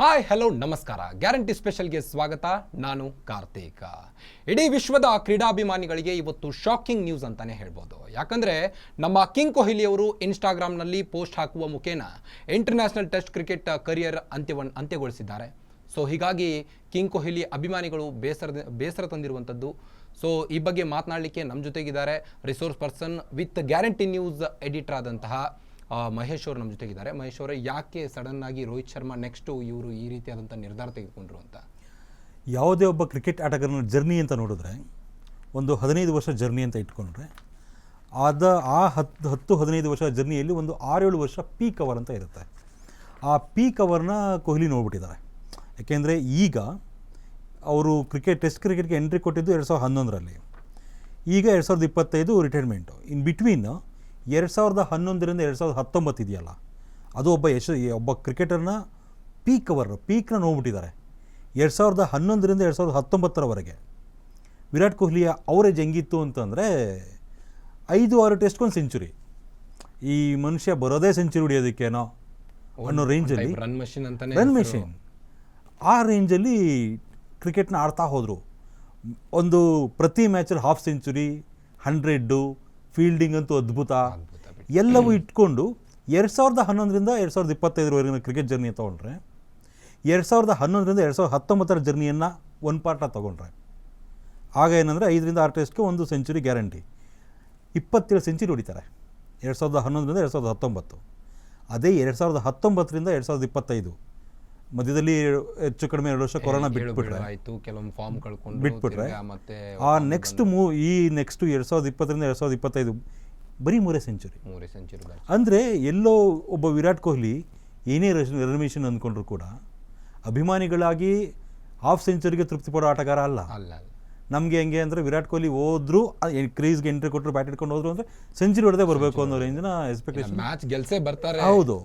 Hi hello ನಮಸ್ಕಾರ. Guarantee ಸ್ಪೆಷಲ್ಗೆ ಸ್ವಾಗತ. ನಾನು ಕಾರ್ತಿಕ. ಇಡೀ ವಿಶ್ವದ ಕ್ರೀಡಾಭಿಮಾನಿಗಳಿಗೆ ಇವತ್ತು ಶಾಕಿಂಗ್ ನ್ಯೂಸ್ ಅಂತಾನೆ ಹೇಳ್ಬೋದು. ಯಾಕಂದರೆ ನಮ್ಮ ಕಿಂಗ್ ಕೊಹ್ಲಿಯವರು ಇನ್ಸ್ಟಾಗ್ರಾಮ್ನಲ್ಲಿ ಪೋಸ್ಟ್ ಹಾಕುವ ಮುಖೇನ ಇಂಟರ್ನ್ಯಾಷನಲ್ ಟೆಸ್ಟ್ ಕ್ರಿಕೆಟ್ ಕರಿಯರ್ ಅಂತ್ಯವನ್ನು ಅಂತ್ಯಗೊಳಿಸಿದ್ದಾರೆ. ಸೊ ಹೀಗಾಗಿ ಕಿಂಗ್ ಕೊಹ್ಲಿ ಅಭಿಮಾನಿಗಳು ಬೇಸರ ಬೇಸರ ತಂದಿರುವಂಥದ್ದು. ಸೊ ಈ ಬಗ್ಗೆ ಮಾತನಾಡಲಿಕ್ಕೆ ನಮ್ಮ ಜೊತೆಗಿದ್ದಾರೆ resource person with guarantee news editor ಆದಂತಹ ಮಹೇಶ್ ಅವರು ನಮ್ಮ ಜೊತೆಗಿದ್ದಾರೆ. ಮಹೇಶ್ ಅವರೇ, ಯಾಕೆ ಸಡನ್ ಆಗಿ ರೋಹಿತ್ ಶರ್ಮಾ ನೆಕ್ಸ್ಟು ಇವರು ಈ ರೀತಿಯಾದಂಥ ನಿರ್ಧಾರ ತೆಗೆದುಕೊಂಡ್ರು ಅಂತ? ಯಾವುದೇ ಒಬ್ಬ ಕ್ರಿಕೆಟ್ ಆಟಗಾರನ ಜರ್ನಿ ಅಂತ ನೋಡಿದ್ರೆ, ಒಂದು ಹದಿನೈದು ವರ್ಷ ಜರ್ನಿ ಅಂತ ಇಟ್ಕೊಂಡ್ರೆ ಅದ ಆ ಹತ್ತು ಹತ್ತು ಹದಿನೈದು ವರ್ಷ ಜರ್ನಿಯಲ್ಲಿ ಒಂದು ಆರೇಳು ವರ್ಷ ಪೀಕ್ ಅವರ್ ಅಂತ ಇರುತ್ತೆ. ಆ ಪೀಕ್ ಅವರ್ನ ಕೊಹ್ಲಿ ನೋಡ್ಬಿಟ್ಟಿದ್ದಾರೆ. ಯಾಕೆಂದರೆ ಈಗ ಅವರು ಕ್ರಿಕೆಟ್ ಟೆಸ್ಟ್ ಕ್ರಿಕೆಟ್ಗೆ ಎಂಟ್ರಿ ಕೊಟ್ಟಿದ್ದು ಎರಡು ಸಾವಿರದ ಹನ್ನೊಂದರಲ್ಲಿ. ಈಗ ಎರಡು ಸಾವಿರದ ಇಪ್ಪತ್ತೈದು ರಿಟೈರ್ಮೆಂಟು ಇನ್ ಬಿಟ್ವೀನ್ ಎರಡು ಸಾವಿರದ ಹನ್ನೊಂದರಿಂದ ಎರಡು ಸಾವಿರದ ಹತ್ತೊಂಬತ್ತು ಇದೆಯಲ್ಲ ಅದು ಒಬ್ಬ ಯಶ ಒಬ್ಬ ಕ್ರಿಕೆಟರ್ನ ಪೀಕ್ ಅವರ್ ಪೀಕ್ನ ನೋಡ್ಬಿಟ್ಟಿದ್ದಾರೆ. ಎರಡು ಸಾವಿರದ ಹನ್ನೊಂದರಿಂದ ಎರಡು ಸಾವಿರದ ಹತ್ತೊಂಬತ್ತರವರೆಗೆ ವಿರಾಟ್ ಕೊಹ್ಲಿಯ ಅವರೇಜ್ ಹೆಂಗಿತ್ತು ಅಂತಂದರೆ ಐದು ಆರು ಟೆಸ್ಟ್ಗೊಂದು ಸೆಂಚುರಿ ಈ ಮನುಷ್ಯ ಬರೋದೇ ಸೆಂಚುರಿ ಹೊಡಿಯೋದಕ್ಕೇನೋ ಅನ್ನೋ ರೇಂಜಲ್ಲಿ ರನ್ ಮಷಿನ್ ಅಂತಾನೆ ರನ್ ಮೆಷಿನ್ ಆ ರೇಂಜಲ್ಲಿ ಕ್ರಿಕೆಟ್ನ ಆಡ್ತಾ ಹೋದರು. ಒಂದು ಪ್ರತಿ ಮ್ಯಾಚಲ್ಲಿ ಹಾಫ್ ಸೆಂಚುರಿ ಹಂಡ್ರೆಡ್ಡು ಫೀಲ್ಡಿಂಗ್ ಅಂತೂ ಅದ್ಭುತ. ಎಲ್ಲವೂ ಇಟ್ಕೊಂಡು ಎರಡು ಸಾವಿರದ ಹನ್ನೊಂದರಿಂದ ಎರಡು ಸಾವಿರದ ಇಪ್ಪತ್ತೈದರವರೆಗಿನ ಕ್ರಿಕೆಟ್ ಜರ್ನಿ ತೊಗೊಂಡ್ರೆ ಎರಡು ಸಾವಿರದ ಹನ್ನೊಂದರಿಂದ ಎರಡು ಸಾವಿರದ ಹತ್ತೊಂಬತ್ತರ ಜರ್ನಿಯನ್ನು ಒನ್ ಪಾರ್ಟ ತೊಗೊಂಡ್ರೆ ಆಗ ಏನಂದರೆ ಐದರಿಂದ ಆರು ಟೆಸ್ಟ್ಗೆ ಒಂದು ಸೆಂಚುರಿ ಗ್ಯಾರಂಟಿ ಇಪ್ಪತ್ತೇಳು ಸೆಂಚುರಿ ಹೊಡಿತಾರೆ. ಎರಡು ಸಾವಿರದ ಹನ್ನೊಂದರಿಂದ ಎರಡು ಸಾವಿರದ ಹತ್ತೊಂಬತ್ತು. ಅದೇ ಎರಡು ಸಾವಿರದ ಹತ್ತೊಂಬತ್ತರಿಂದ ಎರಡು ಸಾವಿರದ ಇಪ್ಪತ್ತೈದು. ಮಧ್ಯದಲ್ಲಿ ಹೆಚ್ಚು ಕಡಿಮೆ ಎರಡು ವರ್ಷ ಕೊರೋನಾ ಬಿಟ್ಬಿಟ್ರೆ. ಆಯ್ತು ಕೆಲವೊಂದು ಫಾರ್ಮ್ ಕಳ್ಕೊಂಡು ಬಿಟ್ಬಿಟ್ರೆ ಮತ್ತೆ ಆ ನೆಕ್ಸ್ಟ್ ಮೂ ಈ ನೆಕ್ಸ್ಟ್ ಎರಡು ಸಾವಿರದ ಇಪ್ಪತ್ತರಿಂದ ಎರಡು ಸಾವಿರದ ಇಪ್ಪತ್ತೈದು ಬರೀ ಮೂರೇ ಸೆಂಚುರಿ ಮೂರೇ ಸೆಂಚುರಿ ಅಂದರೆ ಎಲ್ಲೋ ಒಬ್ಬ ವಿರಾಟ್ ಕೊಹ್ಲಿ ಏನೇ ರನ್ಮಿಷನ್ ಅಂದ್ಕೊಂಡ್ರು ಕೂಡ ಅಭಿಮಾನಿಗಳಾಗಿ ಹಾಫ್ ಸೆಂಚುರಿಗೆ ತೃಪ್ತಿ ಪಡೋ ಆಟಗಾರ ಅಲ್ಲ. ಅಲ್ಲ ನಮಗೆ ಹೆಂಗೆ ಅಂದರೆ ವಿರಾಟ್ ಕೊಹ್ಲಿ ಹೋದ್ರು ಕ್ರೀಸ್ಗೆ ಎಂಟ್ರಿ ಕೊಟ್ಟರು ಬ್ಯಾಟ್ ಇಟ್ಕೊಂಡು ಹೋದ್ರು ಅಂದರೆ ಸೆಂಚುರಿ ಹೊಡೆದೇ ಬರಬೇಕು ಅನ್ನೋ ರೇಂಜಿನ ಎಕ್ಸ್ಪೆಕ್ಟೇಷನ್ ಮ್ಯಾಚ್ ಗೆಲ್ಸೇ ಬರ್ತಾರೆ. ಹೌದು.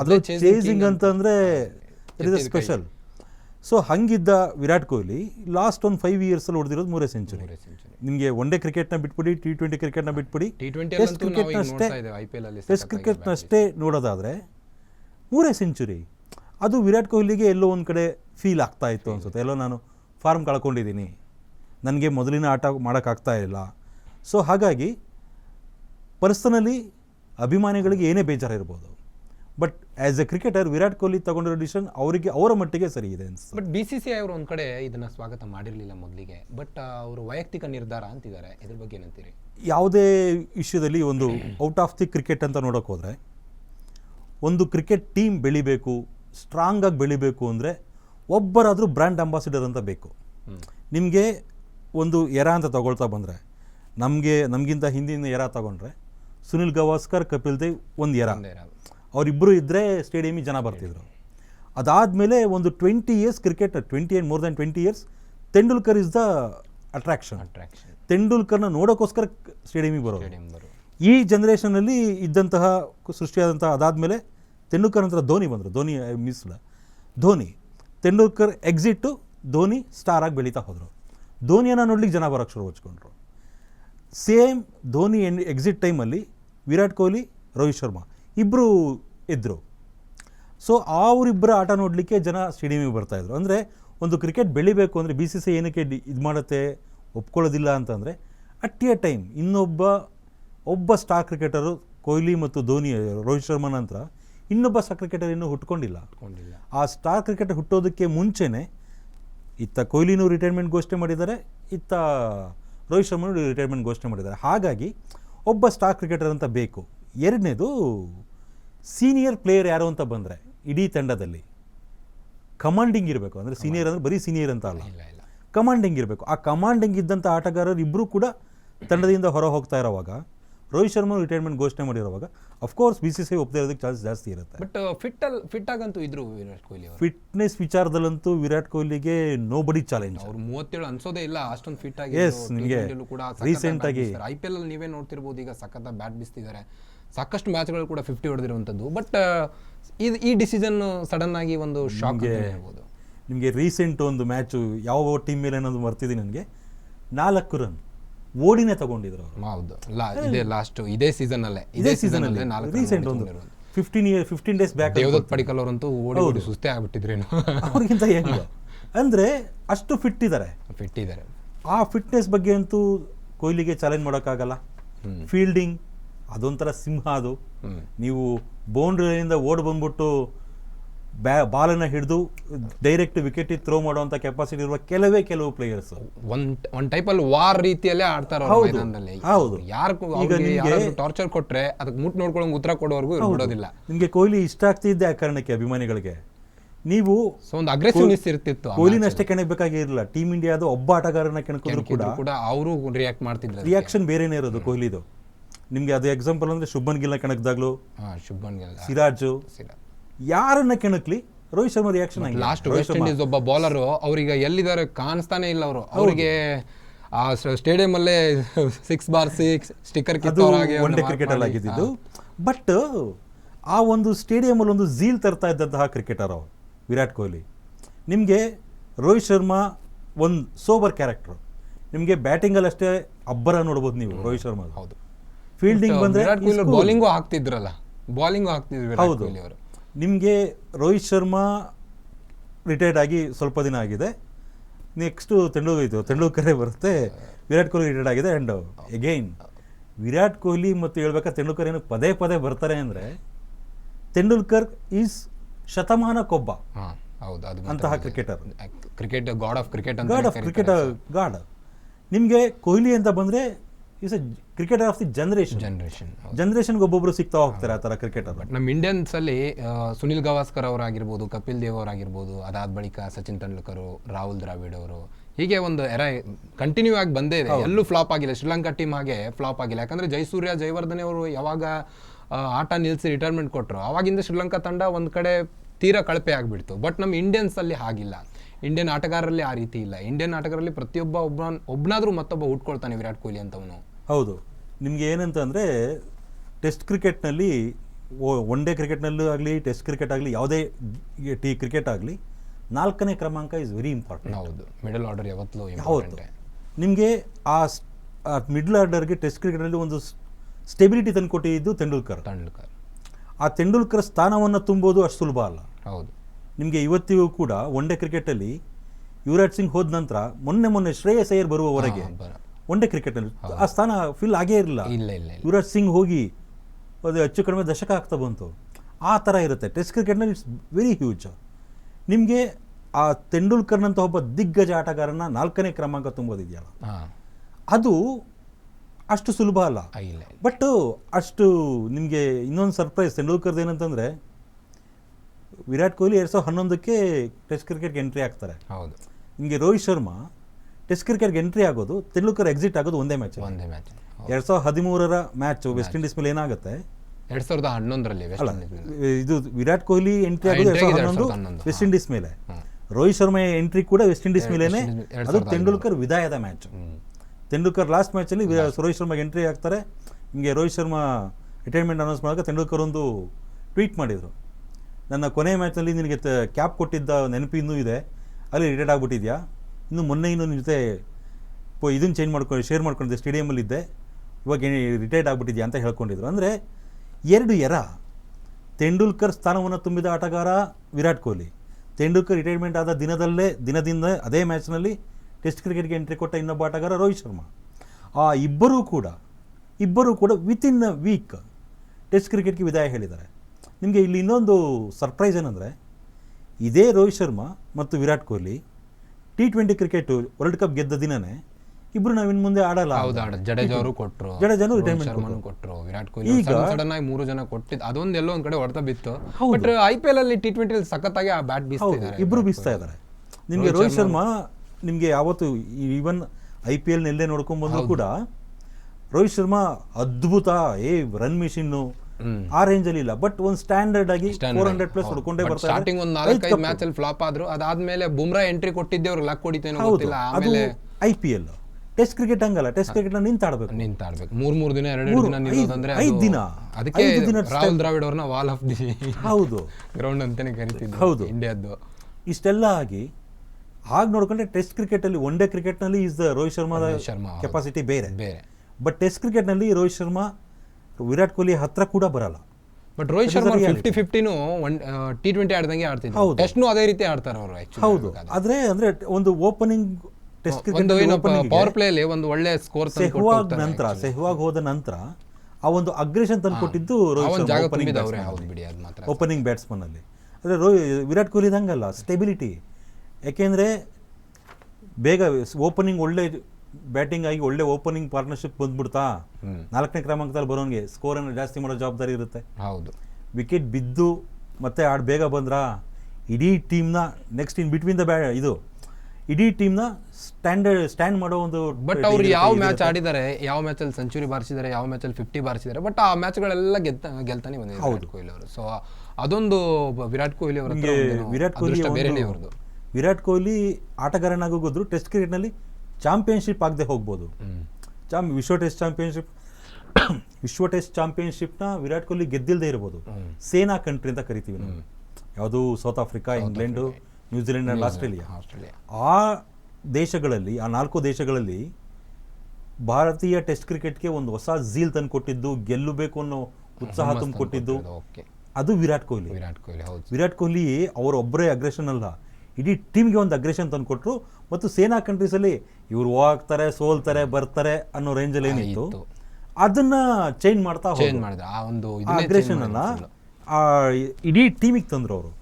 ಅದ್ರ ಚೇಸಿಂಗ್ ಅಂತಂದರೆ it is a special so ಹಂಗಿದ್ದ Virat Kohli last ಒಂದು ಫೈವ್ ಇಯರ್ಸಲ್ಲಿ ಹೊಡೆದಿರೋದು ಮೂರೇ ಸೆಂಚುರಿ ನಿಮಗೆ ಒನ್ ಡೇ ಕ್ರಿಕೆಟ್ನ ಬಿಟ್ಬಿಡಿ ಟಿ ಟ್ವೆಂಟಿ ಕ್ರಿಕೆಟ್ನ ಬಿಟ್ಬಿಡಿ. ಟೆಸ್ಟ್ ಕ್ರಿಕೆಟ್ ಕ್ರಿಕೆಟ್ನಷ್ಟೇ ಟೆಸ್ಟ್ ಕ್ರಿಕೆಟ್ನಷ್ಟೇ ನೋಡೋದಾದರೆ ಮೂರೇ ಸೆಂಚುರಿ ಅದು ವಿರಾಟ್ ಕೊಹ್ಲಿಗೆ ಎಲ್ಲೋ ಒಂದು ಕಡೆ ಫೀಲ್ ಆಗ್ತಾ ಇತ್ತು ಅನ್ಸುತ್ತೆ. ಎಲ್ಲೋ ನಾನು ಫಾರ್ಮ್ ಕಳ್ಕೊಂಡಿದ್ದೀನಿ. ನನಗೆ ಮೊದಲಿನ ಆಟ ಮಾಡೋಕ್ಕಾಗ್ತಾ ಇಲ್ಲ. ಸೊ ಹಾಗಾಗಿ ಪರ್ಸನಲಿ ಅಭಿಮಾನಿಗಳಿಗೆ ಏನೇ ಬೇಜಾರಿರ್ಬೋದು but as a cricketer Virat Kohli ತಗೊಂಡಿರೋ ಡಿಸಿಷನ್ ಅವರಿಗೆ ಅವರ ಮಟ್ಟಿಗೆ ಸರಿ ಇದೆ ಅನ್ಸುತ್ತೆ. ಬಟ್ ಬಿ ಸಿ ಸಿ ಅವರು ಒಂದು ಕಡೆ ಇದನ್ನ ಸ್ವಾಗತ ಮಾಡಿರಲಿಲ್ಲ ಮೊದಲಿಗೆ. ಬಟ್ ಅವರು ವೈಯಕ್ತಿಕ ನಿರ್ಧಾರ ಅಂತಿದ್ದಾರೆ. ಇದ್ರ ಬಗ್ಗೆ ಏನಂತೀರಿ ಯಾವುದೇ ವಿಷಯದಲ್ಲಿ ಒಂದು ಔಟ್ ಆಫ್ ದಿ ಕ್ರಿಕೆಟ್ ಅಂತ ನೋಡೋಕೆ ಹೋದರೆ ಒಂದು ಕ್ರಿಕೆಟ್ ಟೀಮ್ ಬೆಳಿಬೇಕು ಸ್ಟ್ರಾಂಗಾಗಿ ಬೆಳಿಬೇಕು ಅಂದರೆ ಒಬ್ಬರಾದರೂ ಬ್ರ್ಯಾಂಡ್ ಅಂಬಾಸಿಡರ್ ಅಂತ ಬೇಕು. ನಿಮಗೆ ಒಂದು ಎರ ಅಂತ ತಗೊಳ್ತಾ ಬಂದರೆ ನಮಗೆ ನಮಗಿಂತ ಹಿಂದಿನ ಎರ ತಗೊಂಡ್ರೆ ಸುನಿಲ್ ಗವಾಸ್ಕರ್ ಕಪಿಲ್ ದೇವ್ ಒಂದು ಎರ. ಅವರಿಬ್ಬರು ಇದ್ದರೆ ಸ್ಟೇಡಿಯಮಿಗೆ ಜನ ಬರ್ತಿದ್ರು. ಅದಾದಮೇಲೆ ಒಂದು ಟ್ವೆಂಟಿ ಇಯರ್ಸ್ ಕ್ರಿಕೆಟ್ ಟ್ವೆಂಟಿ ಏನ್ more than twenty years Tendulkar is the attraction attraction ತೆಂಡೂಲ್ಕರ್ನ ನೋಡೋಕ್ಕೋಸ್ಕರ ಸ್ಟೇಡಿಯಮಿಗೆ ಬರೋದು. ಈ ಜನ್ರೇಷನಲ್ಲಿ ಇದ್ದಂತಹ ಸೃಷ್ಟಿಯಾದಂತಹ ಅದಾದಮೇಲೆ ತೆಂಡೂಲ್ಕರ್ ನಂತರ ಧೋನಿ ಬಂದರು. ಧೋನಿ ಮಿಸ್ಲ ಧೋನಿ ತೆಂಡೂಲ್ಕರ್ ಎಕ್ಸಿಟ್ಟು ಧೋನಿ ಸ್ಟಾರ್ ಆಗಿ ಬೆಳೀತಾ ಹೋದರು. ಧೋನಿಯನ್ನು ನೋಡ್ಲಿಕ್ಕೆ ಜನ ಬರೋಕ್ಕೆ ಶುರು ಹಚ್ಕೊಂಡ್ರು. ಸೇಮ್ ಧೋನಿ ಎಂಡ್ ಎಕ್ಸಿಟ್ ಟೈಮಲ್ಲಿ ವಿರಾಟ್ ಕೊಹ್ಲಿ ರೋಹಿತ್ ಶರ್ಮಾ. ಇಬ್ಬರು ಇದ್ದರು ಸೊ ಅವರಿಬ್ಬರ ಆಟ ನೋಡಲಿಕ್ಕೆ ಜನ ಸ್ಟೇಡಿಯಮಿಗೆ ಬರ್ತಾಯಿದ್ರು ಅಂದರೆ ಒಂದು ಕ್ರಿಕೆಟ್ ಬೆಳಿಬೇಕು ಅಂದರೆ ಬಿ ಸಿ ಸಿ ಏನಕ್ಕೆ ಇದು ಮಾಡುತ್ತೆ ಒಪ್ಕೊಳ್ಳೋದಿಲ್ಲ ಅಂತಂದರೆ ಅಟ್ ಎ ಟೈಮ್ ಇನ್ನೊಬ್ಬ ಒಬ್ಬ ಸ್ಟಾರ್ ಕ್ರಿಕೆಟರು ಕೊಹ್ಲಿ ಮತ್ತು ಧೋನಿ ರೋಹಿತ್ ಶರ್ಮಾ ನಂತರ ಇನ್ನೊಬ್ಬ ಸ್ಟಾರ್ ಕ್ರಿಕೆಟರ್ ಇನ್ನೂ ಹುಟ್ಕೊಂಡಿಲ್ಲ. ಆ ಸ್ಟಾರ್ ಕ್ರಿಕೆಟರ್ ಹುಟ್ಟೋದಕ್ಕೆ ಮುಂಚೆನೇ ಇತ್ತ ಕೊಹ್ಲಿನೂ ರಿಟೈರ್ಮೆಂಟ್ ಘೋಷಣೆ ಮಾಡಿದ್ದಾರೆ ಇತ್ತ ರೋಹಿತ್ ಶರ್ಮನು ರಿಟೈರ್ಮೆಂಟ್ ಘೋಷಣೆ ಮಾಡಿದ್ದಾರೆ. ಹಾಗಾಗಿ ಒಬ್ಬ ಸ್ಟಾರ್ ಕ್ರಿಕೆಟರ್ ಅಂತ ಬೇಕು. ಎರಡನೇದು ಸೀನಿಯರ್ ಪ್ಲೇಯರ್ ಯಾರು ಅಂತ ಬಂದರೆ ಇಡೀ ತಂಡದಲ್ಲಿ ಕಮಾಂಡಿಂಗ್ ಇರಬೇಕು. ಅಂದರೆ ಸೀನಿಯರ್ ಅಂದರೆ ಬರೀ ಸೀನಿಯರ್ ಅಂತ ಅಲ್ಲ. ಕಮಾಂಡಿಂಗ್ ಇರಬೇಕು. ಆ ಕಮಾಂಡಿಂಗ್ ಇದ್ದಂಥ ಆಟಗಾರರು ಇಬ್ಬರೂ ಕೂಡ ತಂಡದಿಂದ ಹೊರ ಹೋಗ್ತಾ ಇರೋವಾಗ ರೋಹಿತ್ ಶರ್ಮಾ ರಿಟೈರ್ಮೆಂಟ್ ಘೋಷಣೆ ಮಾಡಿರುವಾಗ of course B C C ಒಪ್ಪದೇ ಇರೋದಕ್ಕೆ ಚಾನ್ಸ್ ಜಾಸ್ತಿ ಇರುತ್ತೆ. ಬಟ್ ಫಿಟ್ ಅಲ್ಲಿ ಫಿಟ್ ಆಗಂತೂ ಇದ್ರು ವಿರಾಟ್ ಕೊಹ್ಲಿ ಫಿಟ್ನೆಸ್ ವಿಚಾರದಲ್ಲಂತೂ ವಿರಾಟ್ ಕೊಹ್ಲಿಗೆ ನೋ ಬಡಿ ಚಾಲೆಂಜ್ ಅವ್ರು ಮೂವತ್ತೇಳು ಅನ್ಸೋದೇ ಇಲ್ಲ ಅಷ್ಟೊಂದು ಫಿಟ್ ಆಗಿ ಎಸ್ ನಿಮಗೆ ರೀಸೆಂಟ್ ಆಗಿ- ಐ ಪಿ ಎಲ್ ಅಲ್ಲಿ ನೀವೇ ನೋಡ್ತಿರ್ಬೋದು ಈಗ ಸಖತ್ ಬ್ಯಾಟ್ ಬಿಸ್ತಿದ್ದಾರೆ. ಸಾಕಷ್ಟು ಮ್ಯಾಚ್ಗಳು ಕೂಡ ಫಿಫ್ಟಿ ಹೊಡೆದಿರುವಂಥದ್ದು. ಬಟ್ ಇದು ಈ ಡಿಸಿಷನ್ ಸಡನ್ ಆಗಿ ಒಂದು ಶಾಕ್ ಹೇಳ್ಬೋದು. ನಿಮಗೆ ರೀಸೆಂಟ್ ಒಂದು ಮ್ಯಾಚು ಯಾವ ಟೀಮ್ ಮೇಲೆ ಅನ್ನೋದು ಮರ್ತಿದ್ದೀನಿ ನನಗೆ? ನಾಲ್ಕು ರನ್ ಓಡಿನೇ ತಗೊಂಡಿದ್ರು ಅವರು. ಹೌದು. ಇದೇ ಲಾಸ್ಟ್ ಇದೇ ಸೀಸನ್ ಅಲ್ಲೇ. ಇದೇ ಸೀಸನ್ ಅಲ್ಲಿ ನಾಲ್ಕು ರೀಸೆಂಟ್ ಒಂದು fifteen year fifteen days back Devdutt Padikkal ಅವರಂತೂ ಓಡಿ ಓಡಿ ಸುಸ್ತೇ ಆಗ್ಬಿಟ್ಟಿದ್ರೇನು ಅವ್ರಿಗಿಂತ ಏನಿಲ್ಲ ಅಂದರೆ ಅಷ್ಟು ಫಿಟ್ ಇದ್ದಾರೆ ಫಿಟ್ ಇದ್ದಾರೆ ಆ ಫಿಟ್ನೆಸ್ ಬಗ್ಗೆ ಅಂತೂ ಕೊಹ್ಲಿಗೆ ಚಾಲೆಂಜ್ ಮಾಡೋಕ್ಕಾಗಲ್ಲ. ಫೀಲ್ಡಿಂಗ್ ಅದೊಂಥರ ಸಿಂಹ ಅದು. ನೀವು ಬೌಂಡ್ರಿಯಿಂದ ಓಡ್ ಬಂದ್ಬಿಟ್ಟು ಬ್ಯಾ ಬಾಲನ್ನು ಹಿಡಿದು ಡೈರೆಕ್ಟ್ ವಿಕೆಟ್ ಥ್ರೋ ಮಾಡುವಂಥ ಕೆಪಾಸಿಟಿ ಇರುವ ಕೆಲವೇ ಕೆಲವು ಪ್ಲೇಯರ್ಸ್ ಒಂದು ಒನ್ ಟೈಪಲ್ಲಿ ವಾರ್ ರೀತಿಯಲ್ಲೇ ಆಡ್ತಾರೆ ಹೌದು. ಹೌದು. ಯಾರು ಟಾರ್ಚರ್ ಕೊಟ್ರೆ ಅದಕ್ಕೆ ಮುಟ್ ನೋಡ್ಕೊಳ್ಳೋ ಉತ್ತರ ಕೊಡೋವರೆಗೂ ಇರೋದಿಲ್ಲ ಬಿಡೋದಿಲ್ಲ. ನಿಮಗೆ ಕೊಹ್ಲಿ ಇಷ್ಟ ಆಗ್ತಿದ್ದೆ ಆ ಕಾರಣಕ್ಕೆ ಅಭಿಮಾನಿಗಳಿಗೆ? ನೀವು ಒಂದು ಅಗ್ರೆಸಿವ್ನೆಸ್ ಇರ್ತಿತ್ತು ಅಷ್ಟೇ ಕೊಹ್ಲಿನಷ್ಟೇ ಕೆಣಬೇಕಾಗಿರಲಿಲ್ಲ ಟೀಮ್ ಇಂಡಿಯಾದ ಒಬ್ಬ ಆಟಗಾರನ ಕೆಣಕಿದ್ರು ಕೂಡ ಅವರು ರಿಯಾಕ್ಟ್ ಮಾಡ್ತಿದ್ರು ರಿಯಾಕ್ಷನ್ ಬೇರೆನೇ ಇರೋದು ಕೊಹ್ಲಿದು. ನಿಮಗೆ ಅದು ಎಕ್ಸಾಂಪಲ್ ಅಂದ್ರೆ ಶುಭನ್ ಗಿಲ್ನ ಕೆಣಕ್ದಾಗ್ಲು ಶುಭನ್ ಗಿಲ್ ಸಿರಾಜು ಯಾರನ್ನ ಕೆಣಕ್ಲಿ? Rohit Sharma reaction last West Indies ಒಬ್ಬ ಬೌಲರ್ ಅವ್ರಿಗೆ ಎಲ್ಲಿದ್ದಾರೆ ಕಾಣಿಸ್ತಾನೆ ಇಲ್ಲ ಅವರು. ಅವರಿಗೆ ಆ ಸ್ಟೇಡಿಯಂ ಅಲ್ಲೇ six bar six sticker one day cricket ಅಲ್ಲಿ ಆಗಿದ್ದು. ಬಟ್ ಆ ಒಂದು ಸ್ಟೇಡಿಯಂ ಅಲ್ಲಿ ಒಂದು ಝೀಲ್ ತರ್ತಾ ಇದ್ದಂತಹ ಕ್ರಿಕೆಟರ್ ಅವರು ವಿರಾಟ್ ಕೊಹ್ಲಿ. ನಿಮಗೆ ರೋಹಿತ್ ಶರ್ಮಾ ಒಂದು ಸೋಬರ್ ಕ್ಯಾರೆಕ್ಟರ್ ನಿಮಗೆ ಬ್ಯಾಟಿಂಗಲ್ಲಿ ಅಷ್ಟೇ ಅಬ್ಬರ ನೋಡ್ಬೋದು ನೀವು ರೋಹಿತ್ ಶರ್ಮಾ ಹೌದು. ಫೀಲ್ಡಿಂಗ್ ಬಂದ್ರೆ ವಿರಾಟ್ ಕೊಹ್ಲಿ ಬೌಲಿಂಗು ಹಾಕ್ತಿದ್ರಲ್ಲ. ಬೌಲಿಂಗು ಹಾಕ್ತಿದ್ರು ವಿರಾಟ್ ಹೌದು. ಕೊಹ್ಲಿ ಅವರು. ನಿಮಗೆ ರೋಹಿತ್ ಶರ್ಮಾ ರಿಟೈರ್ಡ್ ಆಗಿ ಸ್ವಲ್ಪ ದಿನ ಆಗಿದೆ. ನೆಕ್ಸ್ಟು ತೆಂಡೂ ಇದು ತೆಂಡೂಲ್ಕರೇ ಬರುತ್ತೆ. ವಿರಾಟ್ ಕೊಹ್ಲಿ ರಿಟೈರ್ಡ್ ಆಗಿದೆ ಆ್ಯಂಡ್ ಎಗೈನ್ ವಿರಾಟ್ ಕೊಹ್ಲಿ ಮತ್ತು ಹೇಳ್ಬೇಕಾದ್ರೆ ತೆಂಡೂಲ್ಕರ್ ಏನು ಪದೇ ಪದೇ ಬರ್ತಾರೆ ಅಂದರೆ ತೆಂಡೂಲ್ಕರ್ ಈಸ್ ಶತಮಾನಕ್ಕೊಬ್ಬ ಕೊಬ್ಬ. ಹೌದು ಅದು ಅಂತಹ cricketer cricket god of cricket god of cricket god ನಿಮಗೆ ಕೊಹ್ಲಿ ಅಂತ ಬಂದರೆ is a cricketer of the generation generation ಜನರೇಷನ್ಗೆ ಒಬ್ಬೊಬ್ಬರು ಸಿಗ್ತಾ ಹೋಗ್ತಾರೆ ಆ ಥರ ಕ್ರಿಕೆಟರ್ ಬಟ್ ನಮ್ಮ ಇಂಡಿಯನ್ಸ್ ಅಲ್ಲಿ ಸುನಿಲ್ ಗವಾಸ್ಕರ್ ಅವರಾಗಿರ್ಬೋದು ಕಪಿಲ್ ದೇವ್ ಅವರಾಗಿರ್ಬೋದು ಅದಾದ ಬಳಿಕ ಸಚಿನ್ ತೆಂಡೂಲ್ಕರ್ ರಾಹುಲ್ ದ್ರಾವಿಡ್ ಅವರು ಹೀಗೆ ಒಂದು ಎರ ಕಂಟಿನ್ಯೂ ಆಗಿ ಬಂದೇ ಇದೆ. ಎಲ್ಲೂ ಫ್ಲಾಪ್ ಆಗಿಲ್ಲ. ಶ್ರೀಲಂಕಾ ಟೀಮ್ ಹಾಗೆ ಫ್ಲಾಪ್ ಆಗಿಲ್ಲ. ಯಾಕಂದರೆ ಜೈಸೂರ್ಯ ಜಯವರ್ಧನೆ ಅವರು ಯಾವಾಗ ಆಟ ನಿಲ್ಲಿಸಿ ರಿಟೈರ್ಮೆಂಟ್ ಕೊಟ್ಟರು ಅವಾಗಿಂದ ಶ್ರೀಲಂಕಾ ತಂಡ ಒಂದು ಕಡೆ ತೀರಾ ಕಳಪೆ ಆಗಿಬಿಡ್ತು. ಬಟ್ ನಮ್ಮ ಇಂಡಿಯನ್ಸ್ ಅಲ್ಲಿ ಹಾಗಿಲ್ಲ. ಇಂಡಿಯನ್ ಆಟಗಾರರಲ್ಲಿ ಆ ರೀತಿ ಇಲ್ಲ. ಇಂಡಿಯನ್ ಆಟಗಾರರಲ್ಲಿ ಪ್ರತಿಯೊಬ್ಬ ಒಬ್ಬ ಒಬ್ಬನಾದರೂ ಮತ್ತೊಬ್ಬ ಹುಟ್ಕೊಳ್ತಾನೆ ವಿರಾಟ್ ಕೊಹ್ಲಿ ಅಂತವನು. ಹೌದು. ನಿಮಗೆ ಏನಂತಂದರೆ ಟೆಸ್ಟ್ ಕ್ರಿಕೆಟ್ನಲ್ಲಿ ಒನ್ ಡೇ ಕ್ರಿಕೆಟ್ನಲ್ಲೂ ಆಗಲಿ ಟೆಸ್ಟ್ ಕ್ರಿಕೆಟ್ ಆಗಲಿ ಯಾವುದೇ ಟಿ ಕ್ರಿಕೆಟ್ ಆಗಲಿ ನಾಲ್ಕನೇ ಕ್ರಮಾಂಕ ಇಸ್ ವೆರಿ ಇಂಪಾರ್ಟೆಂಟ್ ಹೌದು. ಮಿಡಲ್ ಆರ್ಡರ್ ಯಾವತ್ತೂ ಯಾವತ್ತು ಇಂಪಾರ್ಟೆಂಟ್ ನಿಮಗೆ ಆ ಮಿಡ್ಲ್ ಆರ್ಡರ್ಗೆ ಟೆಸ್ಟ್ ಕ್ರಿಕೆಟ್ನಲ್ಲಿ ಒಂದು ಸ್ಟೆಬಿಲಿಟಿ ತಂದುಕೊಟ್ಟಿದ್ದು ತೆಂಡೂಲ್ಕರ್. ತೆಂಡೂಲ್ಕರ್. ಆ ತೆಂಡೂಲ್ಕರ್ ಸ್ಥಾನವನ್ನು ತುಂಬೋದು ಅಷ್ಟು ಸುಲಭ ಅಲ್ಲ. ಹೌದು. ನಿಮಗೆ ಇವತ್ತಿಗೂ ಕೂಡ ಒನ್ ಡೇ ಕ್ರಿಕೆಟಲ್ಲಿ ಯುವರಾಜ್ ಸಿಂಗ್ ಹೋದ ನಂತರ ಮೊನ್ನೆ ಮೊನ್ನೆ ಶ್ರೇಯಸ್ ಅಯ್ಯರ್ ಬರುವವರೆಗೆ ಒನ್ ಡೇ ಕ್ರಿಕೆಟಲ್ಲಿ ಆ ಸ್ಥಾನ ಫಿಲ್ ಆಗೇ ಇರಲಿಲ್ಲ. ಇಲ್ಲ ಇಲ್ಲ ಇಲ್ಲ. ಯುವರಾಜ್ ಸಿಂಗ್ ಹೋಗಿ ಅದು ಹೆಚ್ಚು ಕಡಿಮೆ ದಶಕ ಆಗ್ತಾ ಬಂತು. ಆ ಥರ ಇರುತ್ತೆ. ಟೆಸ್ಟ್ ಕ್ರಿಕೆಟ್ನಲ್ಲಿ ಇಟ್ಸ್ ವೆರಿ ಹ್ಯೂಜ್ ನಿಮಗೆ ಆ ತೆಂಡೂಲ್ಕರ್ನಂಥ ಒಬ್ಬ ದಿಗ್ಗಜ ಆಟಗಾರನ ನಾಲ್ಕನೇ ಕ್ರಮಾಂಕ ತುಂಬೋದಿದೆಯಲ್ಲ. ಹಾ. ಅದು ಅಷ್ಟು ಸುಲಭ ಅಲ್ಲ. ಆ, ಇಲ್ಲ ಇಲ್ಲ. ಬಟ್ ಅಷ್ಟು ನಿಮಗೆ ಇನ್ನೊಂದು ಸರ್ಪ್ರೈಸ್ ತೆಂಡೂಲ್ಕರ್ದು ಏನಂತಂದರೆ ವಿರಾಟ್ ಕೊಹ್ಲಿ ಎರಡು ಸಾವಿರದ ಹನ್ನೊಂದಕ್ಕೆ ಟೆಸ್ಟ್ ಕ್ರಿಕೆಟ್ಗೆ ಎಂಟ್ರಿ ಆಗ್ತಾರೆ. ಹೌದು. ನಿಮಗೆ ರೋಹಿತ್ ಶರ್ಮಾ ಟೆಸ್ಟ್ ಕ್ರಿಕೆಟ್ಗೆ ಎಂಟ್ರಿ ಆಗೋದು ತೆಂಡೂಲ್ಕರ್ ಎಕ್ಸಿಟ್ ಆಗೋದು ಒಂದೇ ಮ್ಯಾಚ್ ಒಂದೇ ಮ್ಯಾಚ್ ಎರಡು ಸಾವಿರದ ಹದಿಮೂರರ ಮ್ಯಾಚ್ ವೆಸ್ಟ್ ಇಂಡೀಸ್ ಮೇಲೆ ಏನಾಗುತ್ತೆ? ಎರಡ್ ಸಾವಿರದ ಹನ್ನೊಂದರಲ್ಲಿ ಇದು ವಿರಾಟ್ ಕೊಹ್ಲಿ ಎಂಟ್ರಿ ಆಗೋದು ಎರಡ್ ಸಾವಿರದ ಹನ್ನೊಂದು. ವೆಸ್ಟ್ ಇಂಡೀಸ್ ಮೇಲೆ. ರೋಹಿತ್ ಶರ್ಮಾ ಎಂಟ್ರಿ ಕೂಡ ವೆಸ್ಟ್ ಇಂಡೀಸ್ ಮೇಲೇನೆ. ಅದು ತೆಂಡೂಲ್ಕರ್ ವಿದಾಯದ ಮ್ಯಾಚ್. ತೆಂಡೂಲ್ಕರ್ ಲಾಸ್ಟ್ ಮ್ಯಾಚಲ್ಲಿ ರೋಹಿತ್ ಶರ್ಮಾಗೆ ಎಂಟ್ರಿ ಆಗ್ತಾರೆ. ನಿಮಗೆ ರೋಹಿತ್ ಶರ್ಮಾ ರಿಟೈರ್ಮೆಂಟ್ ಅನೌನ್ಸ್ ಮಾಡಿದಾಗ ತೆಂಡೂಲ್ಕರ್ ಒಂದು ಟ್ವೀಟ್ ಮಾಡಿದರು. ನನ್ನ ಕೊನೆ ಮ್ಯಾಚ್ನಲ್ಲಿ ನಿನಗೆ ಕ್ಯಾಪ್ ಕೊಟ್ಟಿದ್ದ ನೆನಪಿನೂ ಇದೆ. ಅಲ್ಲಿ ರಿಟೈರ್ಡ್ ಆಗ್ಬಿಟ್ಟಿದ್ಯಾ? ಇನ್ನು ಮೊನ್ನೆ ಇನ್ನು ನಿಮ್ಮ ಜೊತೆ ಪೋ ಇದನ್ನು ಚೇಂಜ್ ಮಾಡ್ಕೊಂಡು ಶೇರ್ ಮಾಡ್ಕೊಂಡಿದ್ದೆ ಸ್ಟೇಡಿಯಮಲ್ಲಿದ್ದೆ ಇವಾಗ ರಿಟೈರ್ಡ್ ಆಗಿಬಿಟ್ಟಿದ್ಯಾ ಅಂತ ಹೇಳ್ಕೊಂಡಿದ್ರು. ಅಂದರೆ ಎರಡು ಎರ. ತೆಂಡೂಲ್ಕರ್ ಸ್ಥಾನವನ್ನು ತುಂಬಿದ ಆಟಗಾರ ವಿರಾಟ್ ಕೊಹ್ಲಿ. ತೆಂಡೂಲ್ಕರ್ ರಿಟೈರ್ಮೆಂಟ್ ಆದ ದಿನದಲ್ಲೇ, ದಿನದಿಂದ ಅದೇ ಮ್ಯಾಚ್ನಲ್ಲಿ ಟೆಸ್ಟ್ ಕ್ರಿಕೆಟ್ಗೆ ಎಂಟ್ರಿ ಕೊಟ್ಟ ಇನ್ನೊಬ್ಬ ಆಟಗಾರ ರೋಹಿತ್ ಶರ್ಮಾ. ಆ ಇಬ್ಬರೂ ಕೂಡ ಇಬ್ಬರೂ ಕೂಡ ವಿತಿನ್ ಅ ವೀಕ್ ಟೆಸ್ಟ್ ಕ್ರಿಕೆಟ್ಗೆ ವಿದಾಯ ಹೇಳಿದ್ದಾರೆ. ನಿಮಗೆ ಇಲ್ಲಿ ಇನ್ನೊಂದು ಸರ್ಪ್ರೈಸ್ ಏನಂದರೆ, ಇದೇ ರೋಹಿತ್ ಶರ್ಮಾ ಮತ್ತು Virat Kohli T twenty cricket world cup ಗೆದ್ದ ದಿನನೇ ಇಬ್ಬರು ನಾವಿನ್ ಮುಂದೆ ಆಡಲ್ಲ ಹೌದು ಆಡ ಜಡೇಜಾ ಅವರು ಕೊಟ್ರು. ಜಡೇಜಾನು ರಿಟೈರ್ಮೆಂಟ್ ಕೊಟ್ಟರು ವಿರಾಟ್ ಕೊಹ್ಲಿ ಈಗ- ಸಡನ್ ಆಗಿ ಮೂರು ಜನ ಕೊಟ್ಟಿದ್ದು ಅದೊಂದು ಎಲ್ಲೋ ಒಂದ್ ಕಡೆ ಹೊಡೆತ ಬಿತ್ತು. ಬಟ್ ಐ ಪಿ ಎಲ್ ಅಲ್ಲಿ ಟಿ ಟ್ವೆಂಟಿ ಸಖತ್ತಾಗಿ ಆ ಬ್ಯಾಟ್ ಬೀಸ್ ಬೀಸ್ತಿದ್ದಾರೆ ಇಬ್ರು ಬೀಸ್ತಾ ಇದ್ದಾರೆ. ನಿಮಗೆ ರೋಹಿತ್ ಶರ್ಮಾ ನಿಮಗೆ ಯಾವತ್ತು ಈವನ್ ಐ ಪಿ ಎಲ್ ನೆಲ್ಲೇ ನೋಡ್ಕೊಂಡ್ಬಂದ್ರು ಕೂಡ ರೋಹಿತ್ ಶರ್ಮಾ ಅದ್ಭುತ ಏ ರನ್ ಮಿಷಿನ್ನು ಹ್ಮ್. ರೇಂಜ್ ಅಲ್ಲಿ ಇಲ್ಲ. ಬಟ್ ಒಂದು ಸ್ಟ್ಯಾಂಡರ್ಡ್ ಆಗಿ ಫೋರ್ ಹಂಡ್ರೆಡ್ ಪ್ಲಸ್ ಹೊಡ್ಕೊಂಡೇ ಬರ್ತಾರೆ. ಸ್ಟಾರ್ಟಿಂಗ್ ಒಂದ್ ನಾಲ್ಕೈದು ಮ್ಯಾಚ್ ಅಲ್ಲಿ ಫ್ಲಾಪ್ ಆದ್ರು ಅದಾದ್ಮೇಲೆ ಬುಮ್ರಾ ಎಂಟ್ರಿ ಕೊಟ್ಟಿದ್ದೆ ಅವ್ರು ಲಕ್ ಹೊಡಿತೇನೋ ಹೌದು. ಗೊತ್ತಿಲ್ಲ ಆಮೇಲೆ I P L test cricket ಹಂಗಲ್ಲ. ಟೆಸ್ಟ್ ಕ್ರಿಕೆಟ್ ನಿಂತಾಡ್ಬೇಕು. ನಿಂತಾಡ್ಬೇಕು. ಮೂರ್ ಮೂರ್ ದಿನ ಎರಡು ದಿನ ನಿಲ್ಲೋದಂದ್ರೆ ಐದ್ ದಿನ. ಅದಕ್ಕೆ ರಾಹುಲ್ ದ್ರಾವಿಡ್ ಅವ್ರನ್ನ ವಾಲ್ ಆಫ್ ದಿ ಹೌದು. ಗ್ರೌಂಡ್ ಅಂತಾನೆ ಕರಿತಿದ್ರು ಹೌದು. ಇಂಡಿಯಾದ್ದು. ಇಷ್ಟೆಲ್ಲ ಆಗಿ ಹಾಗೆ ನೋಡ್ಕೊಂಡ್ರೆ ಟೆಸ್ಟ್ ಕ್ರಿಕೆಟ್ ಅಲ್ಲಿ ಒನ್ ಡೇ ಕ್ರಿಕೆಟ್ನಲ್ಲಿ is the Rohit Sharma Sharma. Capacity ಬೇರೆ. ಬೇರೆ. ಬಟ್ ಟೆಸ್ಟ್ ಕ್ರಿಕೆಟ್ನಲ್ಲಿ ರೋಹಿತ್ ಶರ್ಮಾ ವಿರಾಟ್ ಕೊಹ್ಲಿ ಹತ್ರ ಕೂಡ ಬರಲ್ಲ. ಬಟ್ ರೋಹಿತ್ ಶರ್ಮಾ ಫಿಫ್ಟಿ ಫಿಫ್ಟಿನೂ ಒನ್ ಟಿ ಟ್ವೆಂಟಿ ಆಡ್ದಂಗೆ ಆಡ್ತಿದ್ರು. ಹೌದು. ಟೆಸ್ಟ್ನು ಅದೇ ರೀತಿ ಆಡ್ತಾರೆ ಅವರು ಹೌದು. ಆದರೆ ಅಂದ್ರೆ ಒಂದು ಓಪನಿಂಗ್ ಟೆಸ್ಟ್ ಕ್ರಿಕೆಟ್ ಪವರ್ ಪ್ಲೇಲಿ ಒಂದು ಒಳ್ಳೆ ಸ್ಕೋರ್ ಸೆಹ್ವಾಗ್ ನಂತರ ಸೆಹ್ವಾಗ್ ಹೋದ ನಂತರ ಆ ಒಂದು ಅಗ್ರೆಷನ್ ತಂದು ಕೊಟ್ಟಿದ್ದು ಓಪನಿಂಗ್ ಬ್ಯಾಟ್ಸ್ಮನ್ ಅಲ್ಲಿ. ಆದರೆ ರೋಹಿ ವಿರಾಟ್ ಕೊಹ್ಲಿ ಹಂಗಲ್ಲ ಸ್ಟೆಬಿಲಿಟಿ ಯಾಕೆಂದ್ರೆ ಬೇಗ ಓಪನಿಂಗ್ ಒಳ್ಳೆ ಬ್ಯಾಟಿಂಗ್ ಆಗಿ ಒಳ್ಳೆ ಓಪನಿಂಗ್ ಪಾರ್ಟ್ನರ್ಶಿಪ್ ಬಂದ್ಬಿಡ್ತಾ ನಾಲ್ಕನೇ ಕ್ರಮಾಂಕದಲ್ಲಿ ಬರೋನಿಗೆ ಸ್ಕೋರ್ ಅನ್ನು ಜಾಸ್ತಿ ಮಾಡೋ ಜವಾಬ್ದಾರಿ ಇರುತ್ತೆ. ಹೌದು. ವಿಕೆಟ್ ಬಿದ್ದು ಮತ್ತೆ ಆಡ್ ಬೇಗ ಬಂದ್ರಾ? ಇಡೀ ಟೀಮ್ನ ನೆಕ್ಸ್ಟ್ ಇನ್ ಬಿಟ್ವೀನ್ ದ ಬ್ಯಾ ಇದು. ಇಡೀ ಟೀಮ್ನ ಸ್ಟ್ಯಾಂಡರ್ಡ್ ಸ್ಟ್ಯಾಂಡ್ ಮಾಡೋ ಒಂದು ಬಟ್ ಅವ್ರು ಯಾವ ಮ್ಯಾಚ್ ಆಡಿದ್ದಾರೆ ಯಾವ ಮ್ಯಾಚಲ್ಲಿ ಸೆಂಚುರಿ ಬಾರಿಸಿದ್ದಾರೆ ಯಾವ ಮ್ಯಾಚಲ್ಲಿ ಫಿಫ್ಟಿ ಬಾರಿಸಿದ್ದಾರೆ ಬಟ್ ಆ ಮ್ಯಾಚ್ಗಳೆಲ್ಲ ಗೆದ್ದ ಗೆಲ್ತಾನೆ ಬಂದಿದೆ ವಿರಾಟ್ ಕೊಹ್ಲಿ ಅವರು. ಸೊ ಅದೊಂದು ವಿರಾಟ್ ಕೊಹ್ಲಿ ಅವರ ವಿರಾಟ್ ಕೊಹ್ಲಿ ಅವ್ರದ್ದು ವಿರಾಟ್ ಕೊಹ್ಲಿ ಆಟಗಾರನಾಗೋದ್ರು ಟೆಸ್ಟ್ ಕ್ರಿಕೆಟ್ನಲ್ಲಿ ಚಾಂಪಿಯನ್ಶಿಪ್ ಆಗದೆ ಹೋಗ್ಬೋದು. ಚಾಂಪ್ ವಿಶ್ವ ಟೆಸ್ಟ್ ಚಾಂಪಿಯನ್ಶಿಪ್ ವಿಶ್ವ ಟೆಸ್ಟ್ ಚಾಂಪಿಯನ್ಶಿಪ್ನ ವಿರಾಟ್ ಕೊಹ್ಲಿ ಗೆದ್ದಿಲ್ಲದೆ ಇರ್ಬೋದು. ಸೇನಾ ಕಂಟ್ರಿ ಅಂತ ಕರಿತೀವಿ ನಾವು. ಯಾವುದು South Africa England New Zealand and Australia. ಆ ದೇಶಗಳಲ್ಲಿ ಆ ನಾಲ್ಕು ದೇಶಗಳಲ್ಲಿ ಭಾರತೀಯ ಟೆಸ್ಟ್ ಕ್ರಿಕೆಟ್ಗೆ ಒಂದು ಹೊಸ ಝೀಲ್ ತಂದು ಕೊಟ್ಟಿದ್ದು ಗೆಲ್ಲಬೇಕು ಅನ್ನೋ ಉತ್ಸಾಹ ತುಂಬಿಕೊಟ್ಟಿದ್ದು ಅದು ವಿರಾಟ್ ಕೊಹ್ಲಿ. ವಿರಾಟ್ ಕೊಹ್ಲಿ ವಿರಾಟ್ ಕೊಹ್ಲಿ ಅವರೊಬ್ಬರೇ ಅಗ್ರೆಷನ್ ಅಲ್ಲ. ಇಡೀ ಟೀಮ್ಗೆ ಒಂದು ಅಗ್ರೆಷನ್ ತಂದುಕೊಟ್ರು ಮತ್ತು ಸೇನಾ ಕಂಟ್ರೀಸಲ್ಲಿ ಇವ್ರು ಹೋಗ್ತಾರೆ ಸೋಲ್ತಾರೆ ಬರ್ತಾರೆ ಅನ್ನೋ ರೇಂಜಲ್ಲಿ ಏನಿತ್ತು. ಅದನ್ನ ಚೇಂಜ್ ಮಾಡ್ತಾ ಚೇಂಜ್ ಮಾಡಿದ್ರು. ಆ ಒಂದು ಅಗ್ರೆಷನ್ ಅನ್ನ ಇಡೀ ಟೀಮಿಗೆ ತಂದ್ರು ಅವರು.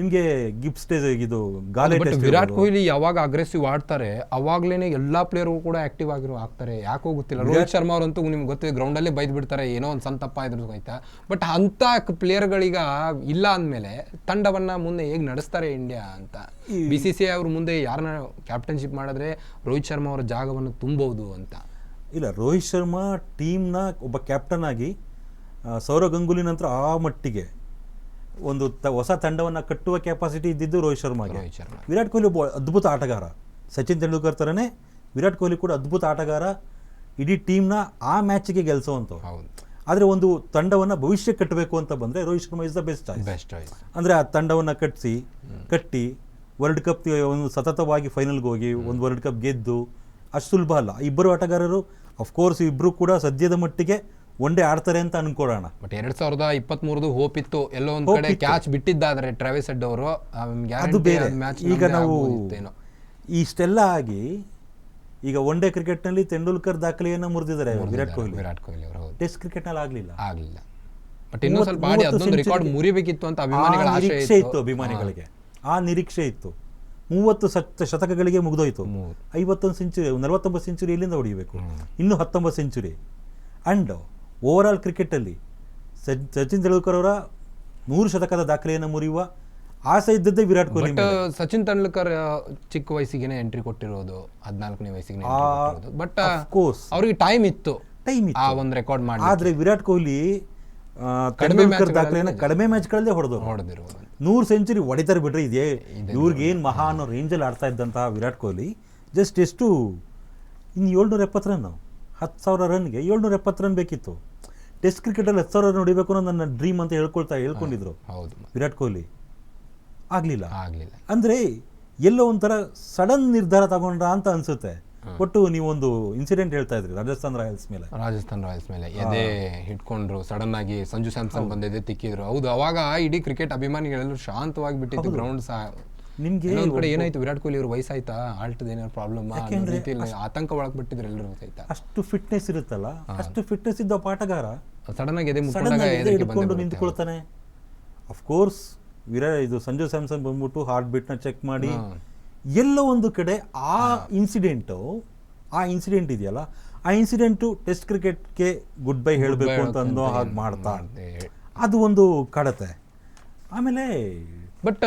ನಿಮಗೆ ಗಿಫ್ಟ್ ಸ್ಟೇಜ್ ಇದು ಗಾಲೆ ಬಟ್ ಟೆಸ್ಟ್ ವಿರಾಟ್ ಕೊಹ್ಲಿ ಯಾವಾಗ ಅಗ್ರೆಸಿವ್ ಆಡ್ತಾರೆ ಅವಾಗ್ಲೇನೆ ಎಲ್ಲಾ ಪ್ಲೇಯರ್ ಕೂಡ ಆಕ್ಟಿವ್ ಆಗಿರೋ ಆಗ್ತಾರೆ. ಯಾಕೋ ಗೊತ್ತಿಲ್ಲ. ರೋಹಿತ್ ಶರ್ಮಾ ಅವರಂತೂ ನಿಮ್ಗೆ ಗೊತ್ತಿದೆ ಗ್ರೌಂಡ್ ಅಲ್ಲಿ ಬೈದ್ ಬಿಡ್ತಾರೆ ಏನೋ ಒಂದು ಸಂತಪ್ಪ ತಪ್ಪ ಇದ್ರು ಆಯ್ತಾ ಬಟ್ ಅಂತ ಪ್ಲೇಯರ್ಗಳೀಗ ಇಲ್ಲ ಅಂದಮೇಲೆ ತಂಡವನ್ನ ಮುಂದೆ ಹೇಗೆ ನಡೆಸ್ತಾರೆ ಇಂಡಿಯಾ ಅಂತ. ಬಿ ಸಿ ಸಿ ಐ ಅವ್ರ ಮುಂದೆ ಯಾರನ್ನ ಕ್ಯಾಪ್ಟನ್ಶಿಪ್ ಮಾಡಿದ್ರೆ ರೋಹಿತ್ ಶರ್ಮಾ ಅವರ ಜಾಗವನ್ನು ತುಂಬಬಹುದು ಅಂತ. ಇಲ್ಲ ರೋಹಿತ್ ಶರ್ಮಾ ಟೀಮ್ನ ಒಬ್ಬ ಕ್ಯಾಪ್ಟನ್ ಆಗಿ ಸೌರವ್ ಗಂಗೂಲಿ ನಂತರ ಆ ಮಟ್ಟಿಗೆ ಒಂದು ಹೊಸ ತಂಡವನ್ನು ಕಟ್ಟುವ ಕೆಪಾಸಿಟಿ ಇದ್ದಿದ್ದು ರೋಹಿತ್ ಶರ್ಮಾಗೆ. ರೋಹಿತ್ ಶರ್ಮಾ. ವಿರಾಟ್ ಕೊಹ್ಲಿ ಒಬ್ಬ ಅದ್ಭುತ ಆಟಗಾರ. ಸಚಿನ್ ತೆಂಡೂಲ್ಕರ್ ಥರನೇ ವಿರಾಟ್ ಕೊಹ್ಲಿ ಕೂಡ ಅದ್ಭುತ ಆಟಗಾರ. ಇಡೀ ಟೀಮ್ನ ಆ ಮ್ಯಾಚಿಗೆ ಗೆಲ್ಸೋವಂಥ ಹೌದು. ಆದರೆ ಒಂದು ತಂಡವನ್ನು ಭವಿಷ್ಯ ಕಟ್ಟಬೇಕು ಅಂತ ಬಂದರೆ Rohit Sharma is the best choice best choice ಅಂದರೆ ಆ ತಂಡವನ್ನು ಕಟ್ಟಿಸಿ ಕಟ್ಟಿ ವರ್ಲ್ಡ್ ಕಪ್ ಒಂದು ಸತತವಾಗಿ ಫೈನಲ್ಗೆ ಹೋಗಿ ಒಂದು ವರ್ಲ್ಡ್ ಕಪ್ ಗೆದ್ದು ಅಷ್ಟು ಸುಲಭ ಅಲ್ಲ. ಇಬ್ಬರು ಆಟಗಾರರು ಅಫ್ಕೋರ್ಸ್ ಇಬ್ಬರು ಕೂಡ ಸದ್ಯದ ಮಟ್ಟಿಗೆ ಒನ್ ಡೇ ಆಡ್ತಾರೆ ಅಂತ ಅನ್ಕೊಳ್ಳೋಣ. ಬಟ್ ಎರಡ್ ಸಾವಿರದ ಇಪ್ಪತ್ತ್ ಮೂರದು ಹೋಪ್ ಇತ್ತು. ಎಲ್ಲೋ ಒಂದ್ ಕಡೆ ಕ್ಯಾಚ್ ಬಿಟ್ಟಿದ್ದಾದ್ರೆ ಟ್ರಾವಿಸ್ ಹೆಡ್ ಅವರು ಅದು ಬೇರೆ. ಮ್ಯಾಚ್ ಈಗ ನಾವು ಇಷ್ಟೆಲ್ಲ ಆಗಿ ಈಗ ಒನ್ ಡೇ ಕ್ರಿಕೆಟ್ನಲ್ಲಿ ತೆಂಡೂಲ್ಕರ್ ದಾಖಲೆಯನ್ನು ಮುರಿದಿದ್ದಾರೆ ವಿರಾಟ್ ಕೊಹ್ಲಿ. ವಿರಾಟ್ ಕೊಹ್ಲಿ ಅವರು ಟೆಸ್ಟ್ ಟೆಸ್ಟ್ ಕ್ರಿಕೆಟ್ನಲ್ಲಿ ಆಗಲಿಲ್ಲ. ಆಗ್ಲಿಲ್ಲ. ಬಟ್ ಇನ್ನೂ ಸ್ವಲ್ಪ ಆಡಿ ಅದೊಂದು ರೆಕಾರ್ಡ್ ಮುರಿಬೇಕಿತ್ತು ಅಂತ ಅಭಿಮಾನಿಗಳ ಆಶೆ ನಿರೀಕ್ಷೆ ಇತ್ತು. ಅಭಿಮಾನಿಗಳಿಗೆ. ಆ ನಿರೀಕ್ಷೆ ಇತ್ತು. ಮೂವತ್ತು ಸತ್ ಶತಕಗಳಿಗೆ ಮುಗಿದೋಯ್ತು. ಐವತ್ತೊಂದು ಸೆಂಚುರಿ ನಲವತ್ತೊಂಬತ್ತು ಸೆಂಚುರಿ ಇಲ್ಲಿಂದ ಹೊಡಿಬೇಕು? ಇನ್ನು ಹತ್ತೊಂಬತ್ತು ಸೆಂಚುರಿ ಆ್ಯಂಡ್ ಓವರ್ ಆಲ್ ಕ್ರಿಕೆಟಲ್ಲಿ ಸಚಿನ್ ತೆಂಡೂಲ್ಕರ್ ಅವರ ನೂರು ಶತಕದ ದಾಖಲೆಯನ್ನು ಮುರಿಯುವ ಆಸೆ ಇದ್ದದ್ದೇ ವಿರಾಟ್ ಕೊಹ್ಲಿ ಬಟ್ ಸಚಿನ್ ತೆಂಡೂಲ್ಕರ್ ಆ, ಚಿಕ್ಕ ವಯಸ್ಸಿಗೆ ಎಂಟ್ರಿ ಕೊಟ್ಟಿರೋದು ಹದಿನಾಲ್ಕನೇ ವಯಸ್ಸಿಗೆ ಬಟ್ ಕೋರ್ಸ್ ಅವರಿಗೆ ಟೈಮ್ ಇತ್ತು. ಟೈಮ್ ಆ ಇತ್ತು ಒಂದು ರೆಕಾರ್ಡ್ ಮಾಡಿ ಆದ್ರೆ ವಿರಾಟ್ ಕೊಹ್ಲಿ ಆ, ಕಡಿಮೆ ತೆಂಡೂಲ್ಕರ್ ದಾಖಲೆಯನ್ನು ಕಡಿಮೆ ಮ್ಯಾಚ್ಗಳಲ್ಲೇ ಹೊಡೆದು ಹೊಡೆದಿರೋದು. ನೂರು ಸೆಂಚುರಿ ಹೊಡಿತಾರೆ ಬಿಡ್ರಿ ಇದೇ ಇವ್ರಿಗೆ ಏನು ಮಹಾ ಅನ್ನೋ ರೇಂಜಲ್ಲಿ ಆಡ್ತಾ ಇದ್ದಂತಹ ವಿರಾಟ್ ಕೊಹ್ಲಿ ಜಸ್ಟ್ ಎಷ್ಟು ಇನ್ನು ಏಳ್ನೂರ ಎಪ್ಪತ್ತು ರನ್ ಹತ್ತು ಸಾವಿರ ರನ್ಗೆ ಏಳ್ನೂರ ಎಪ್ಪತ್ತು ರನ್ ಬೇಕಿತ್ತು. ಟೆಸ್ಟ್ ಕ್ರಿಕೆಟಲ್ಲಿ ಹತ್ತು ಸಾವಿರ ನೋಡಬೇಕು ಅನ್ನೋ ನನ್ನ ಡ್ರೀಮ್ ಅಂತ ಹೇಳ್ಕೊಳ್ತಾ ಹೇಳ್ಕೊಂಡಿದ್ರು. ಹೌದು ವಿರಾಟ್ ಕೊಹ್ಲಿ. ಆಗಲಿಲ್ಲ. ಆಗ್ಲಿಲ್ಲ. ಅಂದ್ರೆ ಎಲ್ಲೋ ಒಂಥರ ಸಡನ್ ನಿರ್ಧಾರ ತಗೊಂಡ್ರ ಅಂತ ಅನ್ಸುತ್ತೆ. ಒಟ್ಟು ನೀವೊಂದು ಇನ್ಸಿಡೆಂಟ್ ಹೇಳ್ತಾ ಇದ್ರಿ ರಾಜಸ್ಥಾನ್ ರಾಯಲ್ಸ್ ಮೇಲೆ. ರಾಜಸ್ಥಾನ್ ರಾಯಲ್ಸ್ ಮೇಲೆ. ಎದೆ ಹಿಡ್ಕೊಂಡ್ರು ಸಡನ್ ಆಗಿ ಸಂಜು ಸ್ಯಾಮ್ಸನ್ ಬಂದಿದೆ ತಿಕ್ಕಿದ್ರು. ಹೌದು ಅವಾಗ ಇಡೀ ಕ್ರಿಕೆಟ್ ಅಭಿಮಾನಿಗಳೆಲ್ಲರೂ ಶಾಂತವಾಗಿ ಬಿಟ್ಟಿದ್ದು ಗ್ರೌಂಡ್ ಸಹ ನಿಮ್ಗೆ ಕಡೆ ಏನಾಯ್ತು? ವಿರಾಟ್ ಕೊಹ್ಲಿ ಅವ್ರ ವಯಸ್ಸಾಯ್ತಾ? ಆಲ್ಟ್ ಏನಾದ್ರು ಪ್ರಾಬ್ಲಮ್ ಆತಂಕ ಒಳಗ್ ಬಿಟ್ಟಿದ್ರೆ ಎಲ್ಲರೂ ಗೊತ್ತಾಯ್ತಾ? ಅಷ್ಟು ಫಿಟ್ನೆಸ್ ಇರುತ್ತಲ್ಲ ಅಷ್ಟು ಫಿಟ್ನೆಸ್ ಇದ್ದ ಪಾಠಗಾರ ಸಡನ್ ಆಗಿ ಎದೆ ಬಂದೇ ನಿಂತ್ಕೊಳ್ತಾನೆ. ಅಫ್ಕೋರ್ಸ್ ವಿರಾ ಇದು ಸಂಜು ಸ್ಯಾಮ್ಸನ್ ಬಂದ್ಬಿಟ್ಟು ಹಾರ್ಟ್ ಬೀಟ್ನ ಚೆಕ್ ಮಾಡಿ. ಎಲ್ಲ ಒಂದು ಕಡೆ ಆ ಇನ್ಸಿಡೆಂಟು ಆ ಇನ್ಸಿಡೆಂಟ್ ಇದೆಯಲ್ಲ ಆ ಇನ್ಸಿಡೆಂಟು ಟೆಸ್ಟ್ ಕ್ರಿಕೆಟ್ಗೆ ಗುಡ್ ಬೈ ಹೇಳಬೇಕು ಅಂತ ಅಂದೋ ಹಾಗೆ ಮಾಡ್ತಾ. ಅದು ಒಂದು ಕಡತೆ. ಆಮೇಲೆ ಬಟ್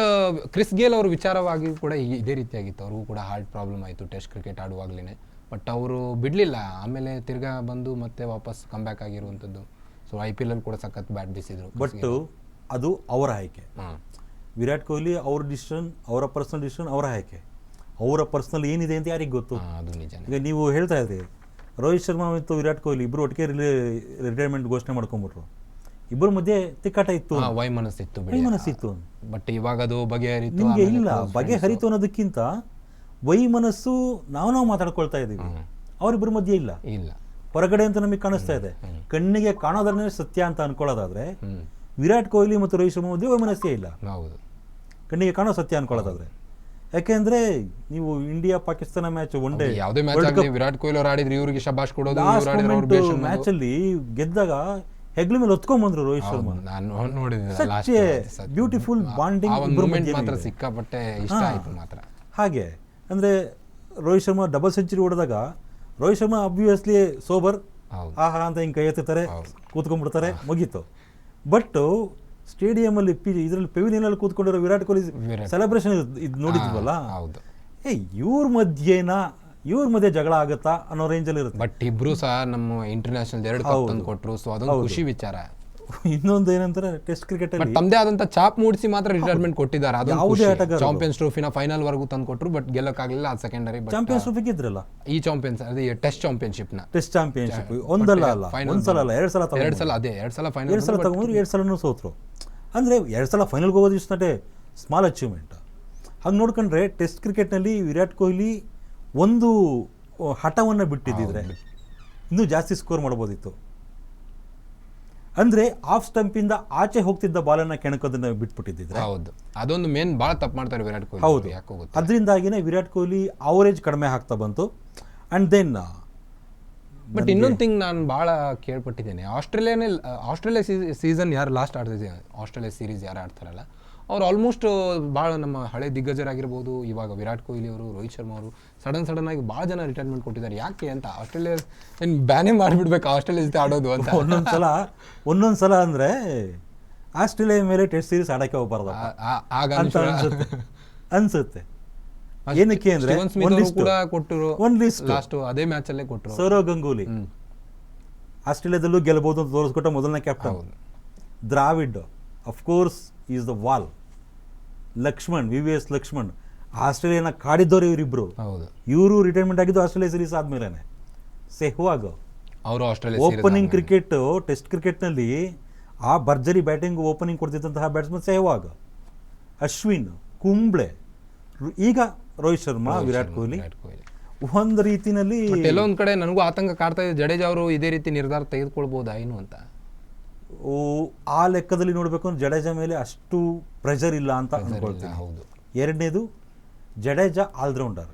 ಕ್ರಿಸ್ ಗೇಲ್ ಅವ್ರ ವಿಚಾರವಾಗಿ ಕೂಡ ಇದೇ ರೀತಿಯಾಗಿತ್ತು. ಅವ್ರಿಗೂ ಕೂಡ ಹಾರ್ಟ್ ಪ್ರಾಬ್ಲಮ್ ಆಯಿತು. ಟೆಸ್ಟ್ ಕ್ರಿಕೆಟ್ ಆಡುವಾಗಲೇ ಬಟ್ ಅವರು ಬಿಡಲಿಲ್ಲ. ಆಮೇಲೆ ತಿರ್ಗಾ ಬಂದು ಮತ್ತೆ ವಾಪಸ್ ಕಮ್ ಬ್ಯಾಕ್ ಆಗಿರುವಂಥದ್ದು ಸೊ ಐ ಪಿ ಎಲ್ ಕೂಡ ಸಖತ್ ಬ್ಯಾಟ್ ಬೀಸಿದ್ರು ಬಟ್ ಅದು ಅವರ ಆಯ್ಕೆ. ಹಾಂ. ವಿರಾಟ್ ಕೊಹ್ಲಿ ಅವ್ರ ಡಿಸಿಷನ್ ಅವರ ಪರ್ಸನಲ್ ಡಿಸಿಷನ್ ಅವರ ಆಯ್ಕೆ. ಅವರ ಪರ್ಸನಲ್ ಏನಿದೆ ಅಂತ ಯಾರಿಗೆ ಗೊತ್ತು? ಅದು ನಿಜ ಈಗ ನೀವು ಹೇಳ್ತಾ ಇದ್ರಿ ರೋಹಿತ್ ಶರ್ಮಾ ಮತ್ತು ವಿರಾಟ್ ಕೊಹ್ಲಿ ಇಬ್ಬರು ಒಟ್ಟಿಗೆ ರಿಟೈರ್ಮೆಂಟ್ ಘೋಷಣೆ ಮಾಡ್ಕೊಂಡ್ಬಿಟ್ರು ಇಬ್ಬರ ಮಧ್ಯೆ ತಿಕ್ಕಾಟ ಇತ್ತು ವೈಮನಸ್ಸಿತ್ತು ವೈಮನಸ್ಸಿತ್ತು ಬಟ್ ಇವಾಗ ಅದು ಬಗೆಹರಿತು ನಿಮಗೆ ಇಲ್ಲ ಬಗೆಹರಿತು ಅನ್ನೋದಕ್ಕಿಂತ ವೈಮನಸ್ಸು ನಾವು ನಾವು ಮಾತಾಡ್ಕೊಳ್ತಾ ಇದ್ದೀವಿ. ಅವರಿಬ್ಬರ ಮಧ್ಯೆ ಇಲ್ಲ. ಇಲ್ಲ. ಹೊರಗಡೆ ಅಂತ ನಮಗೆ ಕಾಣಿಸ್ತಾ ಇದೆ. ಕಣ್ಣಿಗೆ ಕಾಣೋದನ್ನೇ ಸತ್ಯ ಅಂತ ಅನ್ಕೊಳ್ಳೋದಾದ್ರೆ ವಿರಾಟ್ ಕೊಹ್ಲಿ ಮತ್ತು ರೋಹಿತ್ ಶರ್ಮಾ ಮಧ್ಯೆ ವೈಮನಸ್ಸೇ ಇಲ್ಲ. ಹೌದು. ಕಣ್ಣಿಗೆ ಕಾಣೋ ಸತ್ಯ ಅನ್ಕೊಳ್ಳೋದಾದ್ರೆ. ಯಾಕೆಂದ್ರೆ ನೀವು India Pakistan match one day ಯಾವುದೇ ಮ್ಯಾಚ್ ಆಗಲಿ ವಿರಾಟ್ ಕೊಹ್ಲಿ ಅವ್ರು ಆಡಿದ್ರೆ ಇವರಿಗೆ ಶಬಾಷ್ ಕೊಡೋದು ಮ್ಯಾಚ್ ಅಲ್ಲಿ ಗೆದ್ದಾಗ ಹೆಗ್ಲ ಮೇಲೆ ಹೊತ್ಕೊಂಡ್ಬಂದ್ರು ರೋಹಿತ್ ಶರ್ಮಾ. ನಾನು ನೋಡಿದ್ದೀನಿ ಬ್ಯೂಟಿಫುಲ್ ಬಾಂಡಿಂಗ್ ಮಾತ್ರ. ಸಿಕ್ಕಾಪಟ್ಟೆ ಇಷ್ಟ. ಆಯ್ತು ಮಾತ್ರ. ಹಾಗೆ ಅಂದ್ರೆ ರೋಹಿತ್ ಶರ್ಮಾ ಡಬಲ್ ಸೆಂಚುರಿ ಹೊಡೆದಾಗ ರೋಹಿತ್ ಶರ್ಮಾ ಅಬ್ವಿಯಸ್ಲಿ ಸೋಬರ್ ಆಹಾ ಅಂತ ಹಿಂಗೆ ಕೈ ಎತ್ತಿರ್ತಾರೆ. ಕೂತ್ಕೊಂಡ್ಬಿಡ್ತಾರೆ ಮುಗೀತು. ಬಟ್ ಸ್ಟೇಡಿಯಂ ಅಲ್ಲಿ ಪಿ ಇದರಲ್ಲಿ ಪೆವಿಲಿಯನ್ ಅಲ್ಲಿ ಕೂತ್ಕೊಂಡಿರೋ ವಿರಾಟ್ ಕೊಹ್ಲಿ ಸೆಲೆಬ್ರೇಷನ್ ಇದು ನೋಡಿದ್ವಲ್ಲ? ಏ ಇವ್ರ ಮಧ್ಯೆನಾ ಇವ್ರ ಮಧ್ಯೆ ಜಗಳ ಆಗುತ್ತಾ ಅನ್ನೋ ರೇಂಜಲ್ಲಿ ಇರುತ್ತೆ. ಬಟ್ ಇಬ್ರು ಸಹ ನಮ್ಮ ಇಂಟರ್ನ್ಯಾಷನಲ್ ಎರಡು ಕಪ್ ತಂದು ಕೊಟ್ಟರು ಸೊ ಅದೊಂದು ಖುಷಿ ವಿಚಾರ. ಇನ್ನೊಂದು ಏನಂತಾರೆ ಟೆಸ್ಟ್ ಕ್ರಿಕೆಟ್ ಬಟ್ ತಮ್ಮದೇ ಆದಂತ ಚಾಪ್ ಮೂಡಿಸಿ ಮಾತ್ರ ರಿಟೈರ್ಮೆಂಟ್ ಕೊಟ್ಟಿದ್ದಾರೆ ಯಾವುದೇ ಆಟಗಾರ. ಚಾಂಪಿಯನ್ಸ್ ಟ್ರೋಫಿನ ಫೈನಲ್ ವರೆಗೂ ತಂದು ಕೊಟ್ಟರು ಬಟ್ ಗೆಲ್ಲಕ್ಕಾಗಲಿಲ್ಲ ಅದು ಸೆಕೆಂಡರಿ ಚಾಂಪಿಯನ್ಸ್ ಟ್ರೋಫಿ ಗೆದ್ರಲ್ಲ? ಈ ಚಾಂಪಿಯನ್ಸ್ ಅದೇ ಟೆಸ್ಟ್ ಚಾಂಪಿಯನ್ಶಿಪ್ನ. ಟೆಸ್ಟ್ ಚಾಂಪಿಯನ್ಶಿಪ್ ಒಂದಲ್ಲ ಅಲ್ಲ ಒಂದ್ಸಲ ಅಲ್ಲ ಎರಡು ಸಲ ಎರಡ್ ಸಲ ಅದೇ ಎರಡ್ ಸಲ ಫೈನಲ್ ಎರಡು ಸಲ ತಗೊಂಡ್ರು ಎರಡು ಸಲನೂ ಸೋತ್ರು. ಅಂದ್ರೆ ಎರಡು ಸಲ ಫೈನಲ್ಗೆ ಹೋಗೋದು ಇಸ್ ಸ್ಮಾಲ್ ಅಚೀವ್ಮೆಂಟ್ ಹಾಗೆ ನೋಡ್ಕೊಂಡ್ರೆ ಟೆಸ್ಟ್ ಕ್ರಿಕೆಟ್ನಲ್ಲಿ ವಿರಾಟ್ ಕೊಹ್ಲಿ ಒಂದು ಹಠವನ್ನು ಬಿಟ್ಟಿದ್ದಿದ್ರೆ ಇನ್ನೂ ಜಾಸ್ತಿ ಸ್ಕೋರ್ ಮಾಡ್ಬೋದಿತ್ತು. ಅಂದರೆ ಆಫ್ ಸ್ಟಂಪಿಂದ ಆಚೆ ಹೋಗ್ತಿದ್ದ ಬಾಲನ್ನು ಕೆಣಕೋದನ್ನ ಬಿಟ್ಬಿಟ್ಟಿದ್ದಿದ್ರೆ ಹೌದು. ಅದೊಂದು ಮೇನ್ ಭಾಳ ತಪ್ಪು ಮಾಡ್ತಾರೆ ವಿರಾಟ್ ಕೊಹ್ಲಿ. ಹೌದು. ಅದರಿಂದಾಗಿನೇ ವಿರಾಟ್ ಕೊಹ್ಲಿ ಅವರೇಜ್ ಕಡಿಮೆ ಆಗ್ತಾ ಬಂತು. ಅಂಡ್ ದೆನ್ ಬಟ್ ಇನ್ನೊಂದು ಥಿಂಗ್ ನಾನು ಭಾಳ ಕೇಳ್ಪಟ್ಟಿದ್ದೇನೆ. ಆಸ್ಟ್ರೇಲಿಯಾನೇ ಆಸ್ಟ್ರೇಲಿಯಾ ಸೀಸನ್ ಯಾರು ಲಾಸ್ಟ್ ಆಡ್ತಿದ್ದೆ ಆಸ್ಟ್ರೇಲಿಯಾ ಸೀರೀಸ್ ಯಾರು ಆಡ್ತಾರಲ್ಲ? ಅವ್ರು ಆಲ್ಮೋಸ್ಟ್ ಭಾಳ ನಮ್ಮ ಹಳೆ ದಿಗ್ಗಜರಾಗಿರ್ಬೋದು ಇವಾಗ ವಿರಾಟ್ ಕೊಹ್ಲಿ ಅವರು ರೋಹಿತ್ ಶರ್ಮಾ ಅವರು ಸಡನ್ ಸಡನ್ ಆಗಿ ಭಾಳ ಜನ ರಿಟೈರ್ಮೆಂಟ್ ಕೊಟ್ಟಿದ್ದಾರೆ. ಯಾಕೆ ಅಂತ ಆಸ್ಟ್ರೇಲಿಯಾ ಏನು ಬ್ಯಾನೇ ಮಾಡಿಬಿಡ್ಬೇಕು ಆಸ್ಟ್ರೇಲಿಯಾ ಜೊತೆ ಆಡೋದು ಅಂತ. ಒಂದೊಂದು ಸಲ ಒಂದೊಂದು ಸಲ ಅಂದರೆ ಆಸ್ಟ್ರೇಲಿಯಾ ಮೇಲೆ ಟೆಸ್ಟ್ ಸೀರೀಸ್ ಆಡೋಕ್ಕೆ ಹೋಗ್ಬಾರ್ದು ಅಂತ ಅನ್ಸುತ್ತೆ. ಅನ್ಸುತ್ತೆ. ಏನಕ್ಕೆ ಅಂದ್ರೆ. ಕೂಡ ಕೊಟ್ಟರು. ಒಂದು ಲಿಸ್ಟ್ ಲಾಸ್ಟ್ ಅದೇ ಮ್ಯಾಚ್ ಅಲ್ಲೇ ಕೊಟ್ಟರು. ಸೌರವ್ ಗಂಗೂಲಿ. ಆಸ್ಟ್ರೇಲಿಯಾದಲ್ಲೂ ಗೆಲ್ಬೋದು ಅಂತ ತೋರಿಸ್ಕೊಟ್ಟ ಮೊದಲನೇ captain Dravid Dravid of course is the wall. Laxman V V S Laxman. ಆಸ್ಟ್ರೇಲಿಯಾನ ಕಾಡಿದ್ದವರು ಇವರಿಬ್ರು. ಹೌದು. ಇವರು ರಿಟೈರ್ಮೆಂಟ್ ಆಗಿದ್ದು ಆಸ್ಟ್ರೇಲಿಯಾ ಸೀರೀಸ್ ಆದ್ಮೇಲೆ ಸೆಹ್ವಾಗ್ ಅವರು ಆಸ್ಟ್ರೇಲಿಯಾ ಓಪನಿಂಗ್ ಕ್ರಿಕೆಟ್ ಟೆಸ್ಟ್ ಕ್ರಿಕೆಟ್ನಲ್ಲಿ ಆ ಭರ್ಜರಿ ಬ್ಯಾಟಿಂಗ್ ಓಪನಿಂಗ್ ಕೊಡ್ತಿದ್ದಂತಹ ಬ್ಯಾಟ್ಸ್ಮನ್ ಸೆಹ್ವಾಗ್ ಅಶ್ವಿನ್ ಕುಂಬ್ಳೆ. ಈಗ ರೋಹಿತ್ ಶರ್ಮಾ ವಿರಾಟ್ ಕೊಹ್ಲಿ. ಒಂದು ರೀತಿನಲ್ಲಿ ಎಲ್ಲೊಂದು ಕಡೆ ನನಗೂ ಆತಂಕ ಕಾಡ್ತಾ ಇದೆ. ಜಡೇಜಾ ಅವರು ಇದೇ ರೀತಿ ನಿರ್ಧಾರ ತೆಗೆದುಕೊಳ್ಬಹುದಾ ಏನು ಅಂತ. ಆ ಲೆಕ್ಕದಲ್ಲಿ ನೋಡಬೇಕು ಅಂದ್ರೆ ಜಡೇಜಾ ಮೇಲೆ ಅಷ್ಟು ಪ್ರೆಷರ್ ಇಲ್ಲ ಅಂತ ಅನ್ಕೊಳ್ತೀನಿ. ಹೌದು. ಎರಡನೇದು ಜಡೇಜ ಆಲ್ರೌಂಡರ್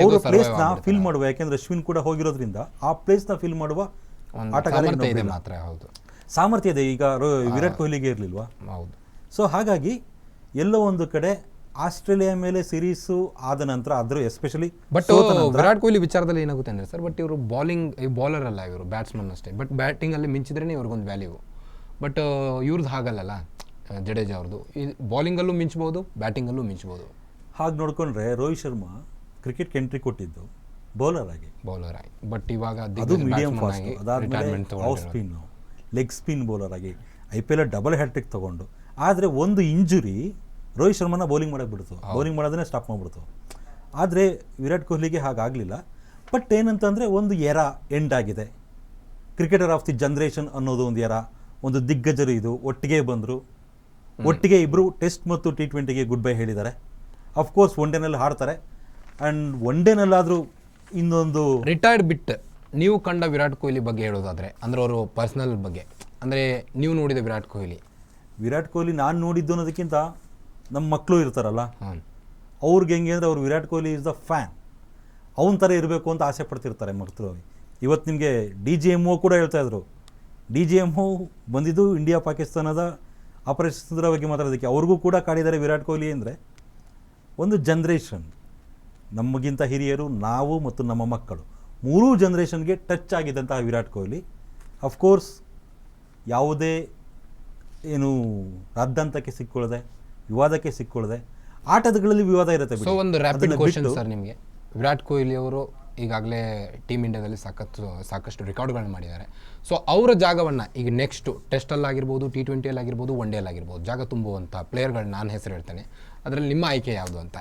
ಅವರ ಪ್ಲೇಸ್ನ ಫಿಲ್ ಮಾಡುವ ಯಾಕೆಂದ್ರೆ ಅಶ್ವಿನ್ ಕೂಡ ಹೋಗಿರೋದ್ರಿಂದ ಆ ಪ್ಲೇಸ್ನ ಫಿಲ್ ಮಾಡುವ ಆಟಗಾರ ಸಾಮರ್ಥ್ಯ ಇದೆ ಇನ್ನೊಬ್ರಿಲ್ಲ. ಮಾತ್ರ ಹೌದು. ಸಾಮರ್ಥ್ಯ ಇದೆ. ಈಗ ವಿರಾಟ್ ಕೊಹ್ಲಿಗೆ ಇರಲಿಲ್ವಾ? ಹೌದು. ಸೊ ಹಾಗಾಗಿ ಎಲ್ಲೋ ಒಂದು ಕಡೆ ಆಸ್ಟ್ರೇಲಿಯಾ ಮೇಲೆ ಸಿರೀಸು ಆದ ನಂತರ ಅದ್ರ ಎಸ್ಪೆಷಲಿ ಬಟ್ ವಿರಾಟ್ ಕೊಹ್ಲಿ ವಿಚಾರದಲ್ಲಿ ಏನಾಗುತ್ತೆ ಅಂದ್ರೆ ಸರ್ ಬಟ್ ಇವರು ಬಾಲಿಂಗ್ ಬಾಲರ್ ಅಲ್ಲ ಇವರು ಬ್ಯಾಟ್ಸ್ಮನ್ ಅಷ್ಟೇ. ಬಟ್ ಬ್ಯಾಟಿಂಗ್ ಅಲ್ಲಿ ಮಿಂಚಿದ್ರೇನೆ ಇವ್ರಿಗೊಂದು ವ್ಯಾಲ್ಯೂ ಬಟ್ ಇವ್ರದ್ದು ಹಾಗಲ್ಲಲ್ಲ ಜಡೇಜಾ ಅವ್ರದ್ದು ಈ ಬಾಲಿಂಗಲ್ಲೂ ಮಿಂಚ್ಬೋದು ಬ್ಯಾಟಿಂಗಲ್ಲೂ ಮಿಂಚ್ಬೋದು. ಹಾಗೆ ನೋಡ್ಕೊಂಡ್ರೆ ರೋಹಿತ್ ಶರ್ಮಾ ಕ್ರಿಕೆಟ್ಗೆ ಎಂಟ್ರಿ ಕೊಟ್ಟಿದ್ದು ಬೌಲರ್ ಆಗಿ. ಬೌಲರ್ ಆಗಿ. ಬಟ್ ಇವಾಗ ಅದು ಮೀಡಿಯಂ ಫಾಸ್ಟ್ ಆಗಿ ಅದಾದ್ಮೇಲೆ off spin leg spin bowler ಆಗಿ. I P L double hattrick ತಗೊಂಡು. ಆದರೆ ಒಂದು ಇಂಜುರಿ ರೋಹಿತ್ ಶರ್ಮನ ಬೌಲಿಂಗ್ ಮಾಡಕ್ಕೆ ಬಿಡ್ತು. ಬೌಲಿಂಗ್ ಮಾಡೋದನ್ನೇ ಸ್ಟಾಪ್ ಮಾಡಿಬಿಡ್ತು. ಆದರೆ ವಿರಾಟ್ ಕೊಹ್ಲಿಗೆ ಹಾಗಾಗಲಿಲ್ಲ. ಬಟ್ ಏನಂತಂದರೆ ಒಂದು ಎರ ಎಂಡ್ ಆಗಿದೆ. ಕ್ರಿಕೆಟರ್ ಆಫ್ ದಿ ಜನ್ರೇಷನ್ ಅನ್ನೋದು ಒಂದು ಎರ. ಒಂದು ದಿಗ್ಗಜರು ಇದು. ಒಟ್ಟಿಗೆ ಬಂದರು. ಒಟ್ಟಿಗೆ ಇಬ್ಬರು ಟೆಸ್ಟ್ ಮತ್ತು ಟಿ ಟ್ವೆಂಟಿಗೆ ಗುಡ್ ಬೈ ಹೇಳಿದ್ದಾರೆ. ಅಫ್ಕೋರ್ಸ್ ಒನ್ ಡೇನಲ್ಲಿ ಹಾಡ್ತಾರೆ. ಆ್ಯಂಡ್ ಒನ್ ಡೇನಲ್ಲಾದರೂ ಇನ್ನೊಂದು ರಿಟೈರ್ಡ್ ಬಿಟ್. ನೀವು ಕಂಡ ವಿರಾಟ್ ಕೊಹ್ಲಿ ಬಗ್ಗೆ ಹೇಳೋದಾದರೆ ಅಂದರೆ ಅವರು ಪರ್ಸ್ನಲ್ ಬಗ್ಗೆ. ಅಂದರೆ ನೀವು ನೋಡಿದ ವಿರಾಟ್ ಕೊಹ್ಲಿ. ವಿರಾಟ್ ಕೊಹ್ಲಿ ನಾನು ನೋಡಿದ್ದು ಅನ್ನೋದಕ್ಕಿಂತ ನಮ್ಮ ಮಕ್ಕಳು ಇರ್ತಾರಲ್ಲ ಅವ್ರಿಗೆ ಹೆಂಗೆ ಅಂದರೆ ಅವ್ರು Virat Kohli is the fan ಅವನ ಥರ ಇರಬೇಕು ಅಂತ ಆಸೆ ಪಡ್ತಿರ್ತಾರೆ ಮಕ್ಕಳು ಇವತ್ತು ನಿಮಗೆ ಡಿ ಜಿ ಎಂ ಒ ಕೂಡ ಹೇಳ್ತಾ ಇದ್ರು. ಡಿ ಜಿ ಎಂ ಒ ಬಂದಿದ್ದು ಇಂಡಿಯಾ ಪಾಕಿಸ್ತಾನದ ಆಪರೇಷನ್ ಬಗ್ಗೆ ಮಾತಾಡೋದಕ್ಕೆ. ಅವ್ರಿಗೂ ಕೂಡ ಕಾಡಿದ್ದಾರೆ ವಿರಾಟ್ ಕೊಹ್ಲಿ ಅಂದರೆ ಒಂದು ಜನ್ರೇಷನ್ ನಮಗಿಂತ ಹಿರಿಯರು ನಾವು ಮತ್ತು ನಮ್ಮ ಮಕ್ಕಳು. ಮೂರೂ ಜನ್ರೇಷನ್ಗೆ ಟಚ್ ಆಗಿದ್ದಂತಹ ವಿರಾಟ್ ಕೊಹ್ಲಿ. ಅಫ್ಕೋರ್ಸ್ ಯಾವುದೇ ಏನು ರದ್ದಂತಕ್ಕೆ ಸಿಕ್ಕೊಳ್ಳದೆ ವಿವಾದಕ್ಕೆ ಸಿಕ್ಕೊಳ್ಳದೆ ಆಟದಗಳಲ್ಲಿ ವಿವಾದ ಇರುತ್ತೆ ಸೊ. ಒಂದು ರ್ಯಾಪಿಡ್ ಕ್ವಶನ್ ಸರ್ ನಿಮಗೆ. ವಿರಾಟ್ ಕೊಹ್ಲಿ ಅವರು ಈಗಾಗಲೇ ಟೀಮ್ ಇಂಡಿಯಾದಲ್ಲಿ ಸಾಕಷ್ಟು ಸಾಕಷ್ಟು ರೆಕಾರ್ಡ್ಗಳನ್ನ ಮಾಡಿದ್ದಾರೆ. ಸೊ ಅವರ ಜಾಗವನ್ನು ಈಗ ನೆಕ್ಸ್ಟು ಟೆಸ್ಟಲ್ಲಾಗಿರ್ಬೋದು ಟಿ ಟ್ವೆಂಟಿಯಲ್ಲಾಗಿರ್ಬೋದು ಒನ್ ಡೇಲಾಗಿರ್ಬೋದು ಜಾಗ ತುಂಬುವಂಥ ಪ್ಲೇಯರ್ಗಳು ನಾನು ಹೆಸರು ಹೇಳ್ತೇನೆ. ಅದರಲ್ಲಿ ನಿಮ್ಮ ಆಯ್ಕೆ ಯಾವುದು ಅಂತ?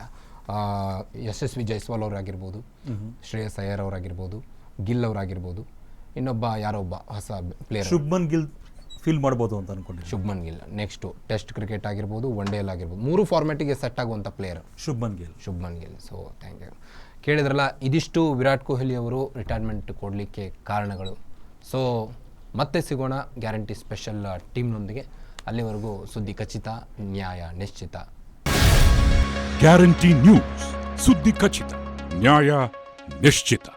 ಯಶಸ್ವಿ ಜೈಸ್ವಾಲ್ ಅವರಾಗಿರ್ಬೋದು ಶ್ರೇಯಸ್ ಅಯ್ಯರ್ ಅವರಾಗಿರ್ಬೋದು ಗಿಲ್ ಅವರಾಗಿರ್ಬೋದು ಇನ್ನೊಬ್ಬ ಯಾರೊಬ್ಬ ಹೊಸ ಪ್ಲೇಯರ್ ಶುಭ್ಮನ್ ಗಿಲ್ ಫೀಲ್ ಮಾಡ್ಬೋದು ಅಂತ ಅನ್ಕೊಂಡೆ Shubman Gill next test cricket ಆಗಿರ್ಬೋದು ಒನ್ ಡೇಲ್ ಆಗಿರ್ಬೋದು ಮೂರು ಫಾರ್ಮ್ಯಾಟಿಗೆ ಸೆಟ್ ಆಗುವಂಥ player Shubman Gill. Shubman Gill so thank you ಕೇಳಿದ್ರಲ್ಲ ಇದಿಷ್ಟು ವಿರಾಟ್ ಕೊಹ್ಲಿ ಅವರು ರಿಟೈರ್ಮೆಂಟ್ ಕೊಡಲಿಕ್ಕೆ ಕಾರಣಗಳು. ಸೊ ಮತ್ತೆ ಸಿಗೋಣ ಗ್ಯಾರಂಟಿ ಸ್ಪೆಷಲ್ ಟೀಮ್ನೊಂದಿಗೆ ಅಲ್ಲಿವರೆಗೂ ಸುದ್ದಿ ಖಚಿತ ನ್ಯಾಯ ನಿಶ್ಚಿತ. ಗ್ಯಾರಂಟಿ ನ್ಯೂಸ್ ಸುದ್ದಿ ಖಚಿತ ನ್ಯಾಯ ನಿಶ್ಚಿತ.